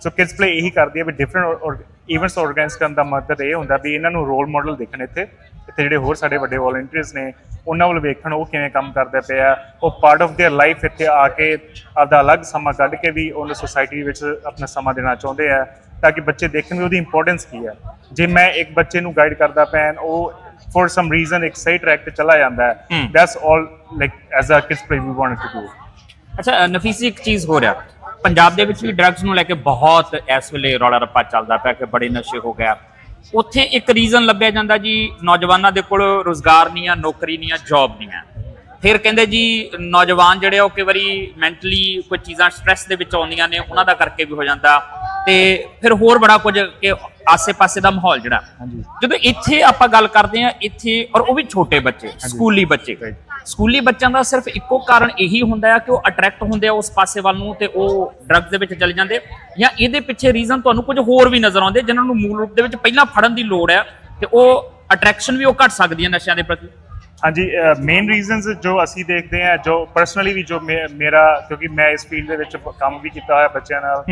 ਸੋ ਕਿਡਸ ਪਲੇ ਇਹੀ ਕਰਦੀ ਹੈ ਵੀ ਡਿਫਰੈਂਟ ਇਵੈਂਟਸ ਆਰਗੇਨਾਈਜ਼ ਕਰਨ ਦਾ ਮਕਸਦ ਇਹ ਹੁੰਦਾ ਵੀ ਇਹਨਾਂ ਨੂੰ ਰੋਲ ਮਾਡਲ ਦੇਖਣ ਇੱਥੇ ਇੱਥੇ ਜਿਹੜੇ ਹੋਰ ਸਾਡੇ ਵੱਡੇ ਵੋਲੰਟੀਅਰਸ ਨੇ ਉਹਨਾਂ ਵੱਲ ਵੇਖਣ ਉਹ ਕਿਵੇਂ ਕੰਮ ਕਰਦੇ ਪਏ ਆ ਉਹ ਪਾਰਟ ਆਫ देयर ਲਾਈਫ ਇੱਥੇ ਆ ਕੇ ਆਪਦਾ ਅਲੱਗ ਸਮਾਂ ਕੱਢ ਕੇ ਵੀ ਉਹਨਾਂ ਸੋਸਾਇਟੀ ਵਿੱਚ ਆਪਣਾ ਸਮਾਂ ਦੇਣਾ ਚਾਹੁੰਦੇ ਆ ਤਾਂ ਕਿ ਬੱਚੇ ਦੇਖਣ ਵੀ ਉਹਦੀ ਇੰਪੋਰਟੈਂਸ ਕੀ ਹੈ। ਜੇ ਮੈਂ ਇੱਕ ਬੱਚੇ ਨੂੰ ਗਾਈਡ ਕਰਦਾ and ਉਹ ਫॉर ਸਮ ਰੀਜ਼ਨ ਇੱਕ ਸਹੀ ਟਰੈਕ ਤੇ ਚਲਾ ਜਾਂਦਾ ਹੈ। That's all like as a kids play we want to do ਅੱਛਾ ਨਫੀਸੀ ਇੱਕ ਚੀਜ਼ ਹੋ ਰਿਹਾ। ਪੰਜਾਬ ਦੇ ਵਿੱਚ ਵੀ ਡਰੱਗਸ ਨੂੰ ਲੈ ਕੇ ਬਹੁਤ ਇਸ ਵੇਲੇ ਰੌਲਾ ਰੱਪਾ ਚੱਲਦਾ ਪਿਆ ਕਿ ਬੜੇ ਨਸ਼ੇ ਹੋ ਗਿਆ ਉੱਥੇ ਇੱਕ ਰੀਜ਼ਨ ਲੱਭਿਆ ਜਾਂਦਾ ਜੀ ਨੌਜਵਾਨਾਂ ਦੇ ਕੋਲ ਰੋਜ਼ਗਾਰ ਨਹੀਂ ਆ ਨੌਕਰੀ ਨਹੀਂ ਆ ਜੌਬ ਨਹੀਂ ਆ। ਫਿਰ ਕਹਿੰਦੇ ਜੀ ਨੌਜਵਾਨ ਜਿਹੜੇ ਆ ਉਹ ਕਈ ਵਾਰੀ ਮੈਂਟਲੀ ਕੋਈ ਚੀਜ਼ਾਂ ਸਟ੍ਰੈਸ ਦੇ ਵਿੱਚ ਆਉਂਦੀਆਂ ਨੇ ਉਹਨਾਂ ਦਾ ਕਰਕੇ ਵੀ ਹੋ ਜਾਂਦਾ। ਤੇ ਫਿਰ ਹੋਰ ਬੜਾ ਕੁਝ ਕਿ ਆਸੇ-ਪਾਸੇ ਦਾ ਮਾਹੌਲ ਜਿਹੜਾ। ਹਾਂਜੀ। ਜਦੋਂ ਇੱਥੇ ਆਪਾਂ ਗੱਲ ਕਰਦੇ ਆ ਇੱਥੇ ਔਰ ਉਹ ਵੀ ਛੋਟੇ ਬੱਚੇ ਸਕੂਲੀ ਬੱਚੇ। ਸਕੂਲੀ ਬੱਚਿਆਂ ਦਾ ਸਿਰਫ ਇੱਕੋ ਕਾਰਨ ਇਹੀ ਹੁੰਦਾ ਆ ਕਿ ਉਹ ਅਟਰੈਕਟ ਹੁੰਦੇ ਆ ਉਸ ਪਾਸੇ ਵੱਲ ਨੂੰ ਤੇ ਉਹ ਡਰੱਗਸ ਦੇ ਵਿੱਚ ਚਲੇ ਜਾਂਦੇ। ਜਾਂ ਇਹਦੇ ਪਿੱਛੇ ਰੀਜ਼ਨ ਤੁਹਾਨੂੰ ਕੁਝ ਹੋਰ ਵੀ ਨਜ਼ਰ ਆਉਂਦੇ ਜਿਨ੍ਹਾਂ ਨੂੰ ਮੂਲ ਰੂਪ ਦੇ ਵਿੱਚ ਪਹਿਲਾਂ ਫੜਨ ਦੀ ਲੋੜ ਆ ਤੇ ਉਹ ਅਟਰੈਕਸ਼ਨ ਵੀ ਉਹ ਘਟ ਸਕਦੀ ਹੈ ਨਸ਼ਿਆਂ ਦੇ ਪ੍ਰਤੀ। ਹਾਂਜੀ ਮੇਨ ਰੀਜ਼ਨਸ ਜੋ ਅਸੀਂ ਦੇਖਦੇ ਹਾਂ ਜੋ ਪਰਸਨਲੀ ਵੀ ਜੋ ਮੇਰਾ ਕਿਉਂਕਿ ਮੈਂ ਇਸ ਫੀਲਡ ਦੇ ਵਿੱਚ ਕੰਮ ਵੀ ਕੀਤਾ ਹੋਇਆ ਬੱਚਿਆਂ ਨਾਲ।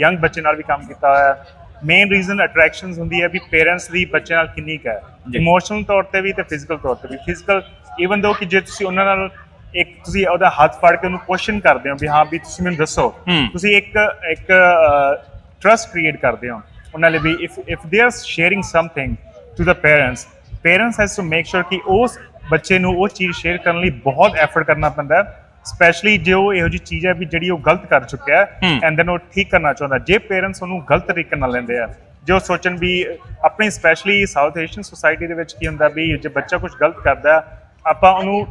ਯੰਗ ਬੱਚੇ ਨਾਲ ਵੀ ਕੰਮ ਕੀਤਾ ਹੋਇਆ ਮੇਨ ਰੀਜ਼ਨ ਅਟਰੈਕਸ਼ਨਸ ਹੁੰਦੀ ਹੈ ਵੀ ਪੇਰੈਂਟਸ ਦੀ ਬੱਚੇ ਨਾਲ ਕਿੰਨੀ ਕੁ ਹੈ। ਇਮੋਸ਼ਨਲ ਤੌਰ ਤੇ ਵੀ ਤੇ ਫਿਜ਼ੀਕਲ ਤੌਰ ਤੇ ਵੀ ਫਿਜ਼ੀਕਲ ਈਵਨ ਦੋ ਕਿ ਜੇ ਤੁਸੀਂ ਉਹਨਾਂ ਨਾਲ ਇੱਕ ਤੁਸੀਂ ਉਹਦਾ ਹੱਥ ਫੜ ਕੇ ਉਹਨੂੰ ਕੁਐਸਚਨ ਕਰਦੇ ਹੋ ਵੀ ਹਾਂ ਵੀ ਤੁਸੀਂ ਮੈਨੂੰ ਦੱਸੋ। ਤੁਸੀਂ ਇੱਕ ਇੱਕ ਟਰਸਟ ਕ੍ਰੀਏਟ ਕਰਦੇ ਹੋ ਉਹਨਾਂ ਲਈ ਵੀ if if they are sharing something to the parents parents has to make sure ਕਿ ਉਸ ਬੱਚੇ ਨੂੰ ਉਹ ਚੀਜ਼ ਸ਼ੇਅਰ ਕਰਨ ਲਈ ਬਹੁਤ ਐਫਰਟ ਕਰਨਾ ਪੈਂਦਾ ਹੈ ਸਪੈਸ਼ਲੀ ਜੇ ਉਹ ਇਹੋ ਜੀ ਚੀਜ਼ ਹੈ ਵੀ ਜਿਹੜੀ ਉਹ ਗਲਤ ਕਰ ਚੁੱਕਿਆ ਹੈ ਹੂੰ। ਐਂਡ ਦੈਨ ਉਹ ਠੀਕ ਕਰਨਾ ਚਾਹੁੰਦਾ ਜੇ ਪੇਰੈਂਟਸ ਉਹਨੂੰ ਗਲਤ ਤਰੀਕੇ ਨਾਲ ਲੈਂਦੇ ਆ ਜੋ ਸੋਚਣ ਵੀ ਆਪਣੀ ਸਪੈਸ਼ਲੀ ਸਾਊਥ ਏਸ਼ੀਅਨ ਸੋਸਾਇਟੀ ਦੇ ਵਿੱਚ ਕੀ ਹੁੰਦਾ ਵੀ ਜੇ ਬੱਚਾ ਕੁਝ ਗਲਤ ਕਰਦਾ ਹੈ, ਆਪਾਂ ਉਹਨੂੰ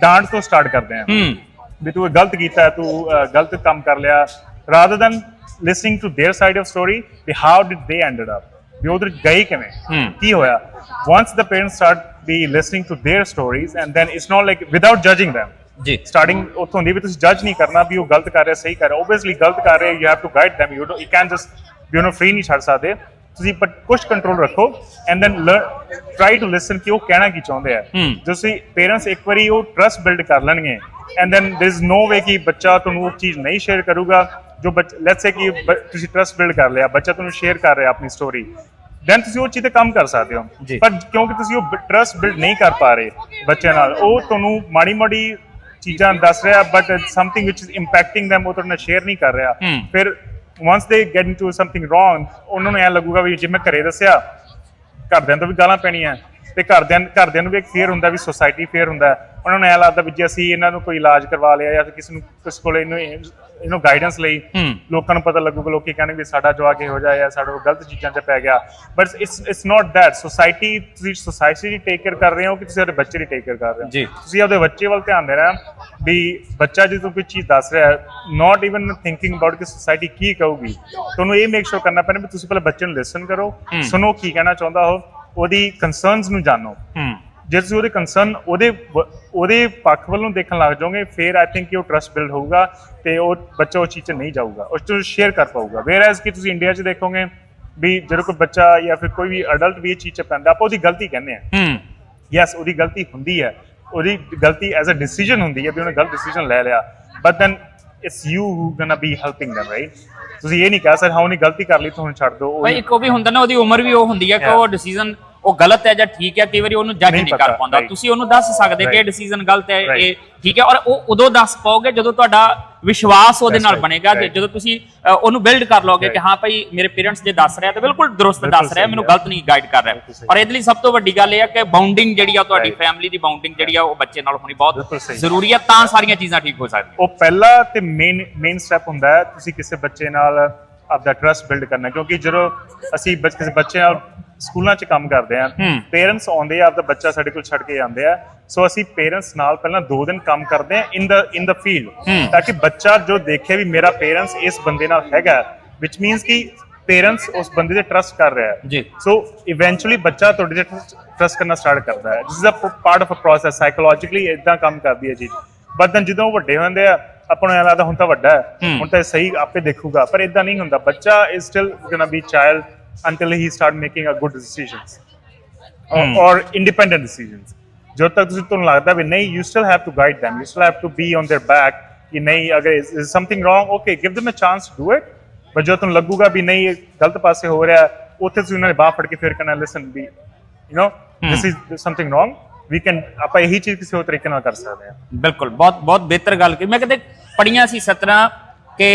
ਡਾਂਟ ਤੋਂ ਸਟਾਰਟ ਕਰਦੇ ਹਾਂ ਹੂੰ ਵੀ ਤੂੰ ਇਹ ਗਲਤ ਕੀਤਾ ਤੂੰ ਅਹ, ਗਲਤ ਕੰਮ ਕਰ ਲਿਆ rather than listening to their side of story we how did they ended up ਵੀ ਉਧਰ ਗਏ ਕਿਵੇਂ ਹੂੰ। ਕੀ ਹੋਇਆ once the parents start we listening to their stories and then it's not like without judging them ਜੀ starting ਉੱਥੋਂ ਹੁੰਦੀ ਵੀ ਤੁਸੀਂ ਜੱਜ ਨਹੀਂ ਕਰਨਾ ਵੀ ਉਹ ਗਲਤ ਕਰ ਰਿਹਾ ਸਹੀ ਕਰ ਰਿਹਾ ਓਬਵੀਅਸਲੀ ਗਲਤ ਕਰ ਰਿਹਾ you have to guide them you you can just ਵੀ ਉਹਨੂੰ ਫ੍ਰੀ ਨਹੀਂ ਛੱਡ ਸਕਦੇ ਤੁਸੀਂ ਬਟ ਕੁਝ ਕੰਟਰੋਲ ਰੱਖੋ and then learn try to listen ਕਿ ਉਹ ਕਹਿਣਾ ਕੀ ਚਾਹੁੰਦੇ ਆ ਹੂੰ। ਤੁਸੀਂ ਪੇਰੈਂਟਸ ਇੱਕ ਵਾਰੀ ਉਹ ਟਰਸਟ ਬਿਲਡ ਕਰ ਲੈਣਗੇ and then there is no way ਕਿ ਬੱਚਾ ਤੁਹਾਨੂੰ ਉਹ ਚੀਜ਼ ਨਹੀਂ ਸ਼ੇਅਰ ਕਰੂਗਾ ਜੋ ਲੈਟਸ ਸੇ ਕਿ ਬ- ਤੁਸੀਂ ਟਰਸਟ ਬਿਲਡ ਕਰ ਲਿਆ ਬੱਚਾ ਤੁਹਾਨੂੰ ਸ਼ੇਅਰ ਕਰ ਰਿਹਾ ਆਪਣੀ ਸਟੋਰੀ ਦੈਨ ਤੁਸੀਂ ਉਹ ਚੀਜ਼ ਤੇ ਕੰਮ ਕਰ ਸਕਦੇ ਹੋ ਜੀ। ਪਰ ਕਿਉਂਕਿ ਤੁਸੀਂ ਉਹ ਟਰਸਟ ਬਿਲਡ ਨਹੀਂ ਕਰ ਪਾ ਰਹੇ ਬੱਚਿਆਂ ਨਾਲ ਉਹ ਤੁਹਾਨੂੰ ਮਾੜੀ ਮਾੜੀ ਚੀਜ਼ਾਂ ਦੱਸ ਰਿਹਾ but something which is impacting them ਉਹ ਤੁਹਾਡੇ ਨਾਲ ਸ਼ੇਅਰ ਨਹੀਂ ਕਰ ਰਿਹਾ ਹੂੰ। ਫਿਰ ਵਾਂਸ ਦੇ ਗੈਟ ਇਨਟੂ ਸਮਥਿੰਗ ਰੋਂਗ ਉਹਨਾਂ ਨੂੰ ਐ ਲੱਗੂਗਾ ਵੀ ਜੇ ਮੈਂ ਘਰੇ ਦੱਸਿਆ ਘਰਦਿਆਂ ਤੋਂ ਵੀ ਗਾਲਾਂ ਪੈਣੀਆਂ ਤੇ ਘਰਦਿਆਂ ਘਰਦਿਆਂ ਨੂੰ ਵੀ ਇੱਕ ਫੇਅਰ ਹੁੰਦਾ ਵੀ ਸੋਸਾਇਟੀ ਫੇਅਰ ਹੁੰਦਾ ਉਹਨਾਂ ਨੂੰ ਐ ਲੱਗਦਾ ਵੀ ਜੇ ਅਸੀਂ ਇਹਨਾਂ ਨੂੰ ਕੋਈ ਇਲਾਜ ਕਰਵਾ ਲਿਆ ਜਾਂ ਫਿਰ ਕਿਸੇ ਨੂੰ ਕਿਸੇ ਕੋਲ ਇਹਨੂੰ ਇਹਨੂੰ ਗਾਈਡੈਂਸ ਲਈ ਹੂੰ। ਲੋਕਾਂ ਨੂੰ ਪਤਾ ਲੱਗੂਗਾ ਲੋਕੀ ਕਹਿਣਗੇ ਵੀ ਸਾਡਾ ਜਵਾਕ ਇਹੋ ਜਿਹਾ ਜਾਂ ਸਾਡਾ ਗਲਤ ਚੀਜ਼ਾਂ 'ਚ ਪੈ ਗਿਆ but it's it's not that society ਤੁਸੀਂ ਸੋਸਾਇਟੀ ਦੀ ਟੇਕ ਕੇਅਰ ਕਰ ਰਹੇ ਹੋ ਕਿ ਤੁਸੀਂ ਆਪਣੇ ਬੱਚੇ ਦੀ ਟੇਕ ਕੇਅਰ ਕਰ ਰਹੇ ਹੋ। ਤੁਸੀਂ ਆਪਦੇ ਬੱਚੇ ਵੱਲ ਧਿਆਨ ਦੇਣਾ ਹੈ ਵੀ ਬੱਚਾ ਜੇ ਤੁਹਾਨੂੰ ਕੋਈ ਚੀਜ਼ ਦੱਸ ਰਿਹਾ ਹੈ ਨਾਟ ਇਵਨ ਥਿੰਕਿੰਗ ਅਬਾਊਟ ਕਿ ਸੋਸਾਇਟੀ ਕੀ ਕਹੂਗੀ ਤੁਹਾਨੂੰ ਇਹ ਮੇਕ ਸ਼ੋਰ ਕਰਨਾ ਪੈਣਾ ਵੀ ਤੁਸੀਂ ਪਹਿਲਾਂ ਬੱਚੇ ਨੂੰ ਲਿਸਨ ਕਰੋ ਹੂੰ। ਸੁਣੋ ਕੀ ਕਹਿਣਾ ਚਾਹੁੰਦਾ ਉਹ ਉਹਦੀ ਕੰਸਰਨਸ ਨੂੰ ਜਾਣੋ ਹੂੰ ਜੇ ਤੁਸੀਂ ਉਹਦੇ ਕੰਸਰਨ ਉਹਦੇ ਉਹਦੇ ਪੱਖ ਵੱਲੋਂ ਦੇਖਣ ਲੱਗ ਜਾਓਗੇ ਫਿਰ ਆਈ ਥਿੰਕ ਕਿ ਉਹ ਟਰਸਟ ਬਿਲਡ ਹੋਊਗਾ ਤੇ ਉਹ ਬੱਚਾ ਉਹ ਚੀਜ਼ 'ਚ ਨਹੀਂ ਜਾਊਗਾ ਉਸ ਤੋਂ ਸ਼ੇਅਰ ਕਰ ਪਾਊਗਾ। ਵੇਅਰ ਐਜ਼ ਕਿ ਤੁਸੀਂ ਇੰਡੀਆ 'ਚ ਦੇਖੋਗੇ ਵੀ ਜਦੋਂ ਕੋਈ ਬੱਚਾ ਜਾਂ ਫਿਰ ਕੋਈ ਵੀ ਅਡਲਟ ਵੀ ਇਹ ਚੀਜ਼ 'ਚ ਪੈਂਦਾ ਆਪਾਂ ਉਹਦੀ ਗਲਤੀ ਕਹਿੰਦੇ ਆ ਹੂੰ। ਯੈਸ ਉਹਦੀ ਗਲਤੀ ਹੁੰਦੀ ਹੈ। ਉਹਦੀ ਗਲਤੀ ਐਜ਼ ਅ ਡਿਸੀਜਨ ਹੁੰਦੀ ਹੈ ਵੀ ਉਹਨੇ ਗਲਤ ਡਿਸੀਜਨ ਲੈ ਲਿਆ। But then it's you who gonna be helping them right ਤੁਸੀਂ ਇਹ ਨਹੀਂ ਕਹਿ ਸਕਦੇ ਹਾਂ ਉਹਨੇ ਗਲਤੀ ਕਰ ਲਈ ਤੁਹਾਨੂੰ ਛੱਡ ਦਿਓ ਭਾਈ ਇੱਕ ਉਹ ਵੀ ਹੁੰਦਾ ਨਾ ਉਹਦੀ ਉਮਰ ਵੀ ਉਹ ਹੁੰਦੀ ਹੈ ਕਿ. ਉਹ ਡਿਸੀਜਨ ਉਹ ਗਲਤ ਹੈ ਜਾਂ ਠੀਕ ਹੈ ਕਈ ਵਾਰੀ ਉਹਨੂੰ ਜੱਜ ਨਹੀਂ ਕਰ ਪਾਉਂਦਾ. ਤੁਸੀਂ ਉਹਨੂੰ ਦੱਸ ਸਕਦੇ ਕਿ ਇਹ. ਡਿਸੀਜਨ ਗਲਤ ਹੈ ਇਹ. ਠੀਕ ਹੈ ਔਰ ਉਹ ਉਦੋਂ ਦੱਸ ਪਾਓਗੇ ਜਦੋਂ ਤੁਹਾਡਾ ਵਿਸ਼ਵਾਸ ਉਹਦੇ ਨਾਲ ਬਣੇਗਾ. ਜਦੋਂ ਤੁਸੀਂ ਉਹਨੂੰ ਬਿਲਡ ਕਰ ਲਓਗੇ ਕਿ. ਹਾਂ ਭਾਈ ਮੇਰੇ ਪੇਰੈਂਟਸ ਜੇ ਦੱਸ ਰਿਹਾ ਤਾਂ ਬਿਲਕੁਲ ਦਰੁਸਤ ਦੱਸ ਰਿਹਾ ਮੈਨੂੰ। ਗਲਤ ਨਹੀਂ ਗਾਈਡ ਕਰ ਰਿਹਾ। ਔਰ ਇਹਦੇ ਲਈ ਸਭ ਤੋਂ ਵੱਡੀ ਗੱਲ ਇਹ ਹੈ ਕਿ ਬਾਉਂਡਿੰਗ ਜਿਹੜੀ ਆ ਤੁਹਾਡੀ. ਫੈਮਿਲੀ ਦੀ ਬਾਉਂਡਿੰਗ ਜਿਹੜੀ ਆ ਉਹ ਬੱਚੇ ਨਾਲ ਹੋਣੀ ਬਹੁਤ। ਜ਼ਰੂਰੀ ਹੈ ਤਾਂ ਸਾਰੀਆਂ ਚੀਜ਼ਾਂ ਠੀਕ ਹੋ ਸਕਦੀਆਂ ਉਹ ਪਹਿਲਾ ਤੇ ਮੇਨ ਮੇਨ ਸਟੈਪ ਹੁੰਦਾ ਹੈ ਤੁਸੀਂ ਕਿਸੇ ਬੱਚੇ ਨਾਲ ਆਪਦਾ ਟਰਸਟ ਬਿਲਡ ਕਰਨਾ ਕਿਉਂਕਿ ਜਦੋਂ ਅਸੀਂ ਬੱਚ- ਕਿਸੇ ਬੱਚੇ ਨਾਲ ਸਕੂਲਾਂ 'ਚ ਕੰਮ ਕਰਦੇ ਆ। ਪੇਰੈਂਟਸ ਆਉਂਦੇ ਆ ਆਪਦਾ ਬੱਚਾ ਸਾਡੇ ਕੋਲ ਛੱਡ ਕੇ ਜਾਂਦੇ ਆ ਸੋ ਅਸੀਂ ਪੇਰੈਂਟਸ ਨਾਲ ਪਹਿਲਾਂ 2 ਦਿਨ ਕੰਮ ਕਰਦੇ ਆ ਇਨ ਦਾ ਇਨ ਦਾ ਫੀਲਡ। ਤਾਂ ਕਿ ਬੱਚਾ ਜੋ ਦੇਖੇ ਵੀ ਮੇਰਾ ਪੇਰੈਂਟਸ ਇਸ ਬੰਦੇ ਨਾਲ ਹੈਗਾ ਵਿਚ ਮੀਨਸ ਕਿ ਪੇਰੈਂਟਸ ਉਸ ਬੰਦੇ ਤੇ ਟਰਸਟ ਕਰ ਰਿਹਾ ਹੈ ਜੀ। ਸੋ ਇਵੈਂਚੁਅਲੀ ਬੱਚਾ ਤੁਹਾਡੇ ਤੇ ਟਰਸਟ ਕਰਨਾ ਸਟਾਰਟ ਕਰਦਾ ਹੈ this is a part of a process psychologically ਇਦਾਂ ਕੰਮ ਕਰਦੀ ਹੈ ਜੀ ਬਟ ਦੈਨ ਜਦੋਂ ਵੱਡੇ ਹੁੰਦੇ ਆ ਆਪਾਂ ਨੂੰ ਲੱਗਦਾ ਹੁਣ ਤਾਂ ਵੱਡਾ ਹੈ। ਹੁਣ ਤਾਂ ਸਹੀ ਆਪੇ ਦੇਖੂਗਾ ਪਰ ਇਦਾਂ ਨਹੀਂ ਹੁੰਦਾ ਬੱਚਾ is still gonna be child until he start making a good decisions or, Hmm. or independent decisions ਜਦੋਂ ਤੱਕ ਤੁਸੀਂ ਤੁਹਾਨੂੰ ਲੱਗਦਾ ਵੀ ਨਹੀਂ you still have to guide them you still have to be on their back ਕਿ ਨਹੀਂ ਅਗਰ is, is something wrong okay give them a chance to do it but ਜਦੋਂ ਤੁਹਾਨੂੰ ਲੱਗੂਗਾ ਵੀ ਨਹੀਂ ਇਹ ਗਲਤ ਪਾਸੇ ਹੋ ਰਿਹਾ ਉੱਥੇ ਤੁਸੀਂ ਉਹਨਾਂ ਨੇ ਬਾਹ ਫੜ ਕੇ ਫਿਰ ਕਹਿਣਾ listen we you know this is something wrong we can ਆਪਾਂ ਇਹੀ ਚੀਜ਼ ਕਿਸੇ ਹੋਰ ਤਰੀਕੇ ਨਾਲ ਕਰ ਸਕਦੇ ਹਾਂ ਬਿਲਕੁਲ ਬਹੁਤ ਬਹੁਤ ਬਿਹਤਰ ਗੱਲ ਕੀਤੀ ਮੈਂ ਕਦੇ ਪੜੀਆਂ ਸੀ ਸਤਰਾਂ ਕਿ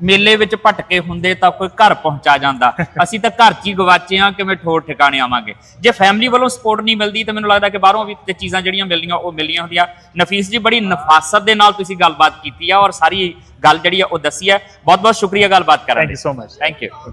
ਮੇਲੇ ਵਿੱਚ ਭਟਕੇ ਹੁੰਦੇ ਤਾਂ ਕੋਈ ਘਰ ਪਹੁੰਚਾ ਜਾਂਦਾ। ਅਸੀਂ ਤਾਂ ਘਰ 'ਚ ਹੀ ਗਵਾਚੇ ਆ ਕਿਵੇਂ ਠੋਰ ਠਿਕਾਣੇ ਆਵਾਂਗੇ। ਜੇ ਫੈਮਿਲੀ ਵੱਲੋਂ ਸਪੋਰਟ ਨਹੀਂ ਮਿਲਦੀ ਤਾਂ ਮੈਨੂੰ ਲੱਗਦਾ ਕਿ ਬਾਹਰੋਂ ਵੀ ਤੇ ਚੀਜ਼ਾਂ ਜਿਹੜੀਆਂ ਮਿਲਦੀਆਂ ਉਹ ਮਿਲੀਆਂ ਹੁੰਦੀਆਂ। ਨਫੀਸ ਜੀ ਬੜੀ ਨਫਾਸਤ ਦੇ ਨਾਲ ਤੁਸੀਂ ਗੱਲਬਾਤ ਕੀਤੀ ਆ ਔਰ ਸਾਰੀ ਗੱਲ ਜਿਹੜੀ ਆ ਉਹ ਦੱਸੀ ਆ। ਬਹੁਤ ਬਹੁਤ ਸ਼ੁਕਰੀਆ ਗੱਲਬਾਤ ਕਰਨ Thank you so much. Thank you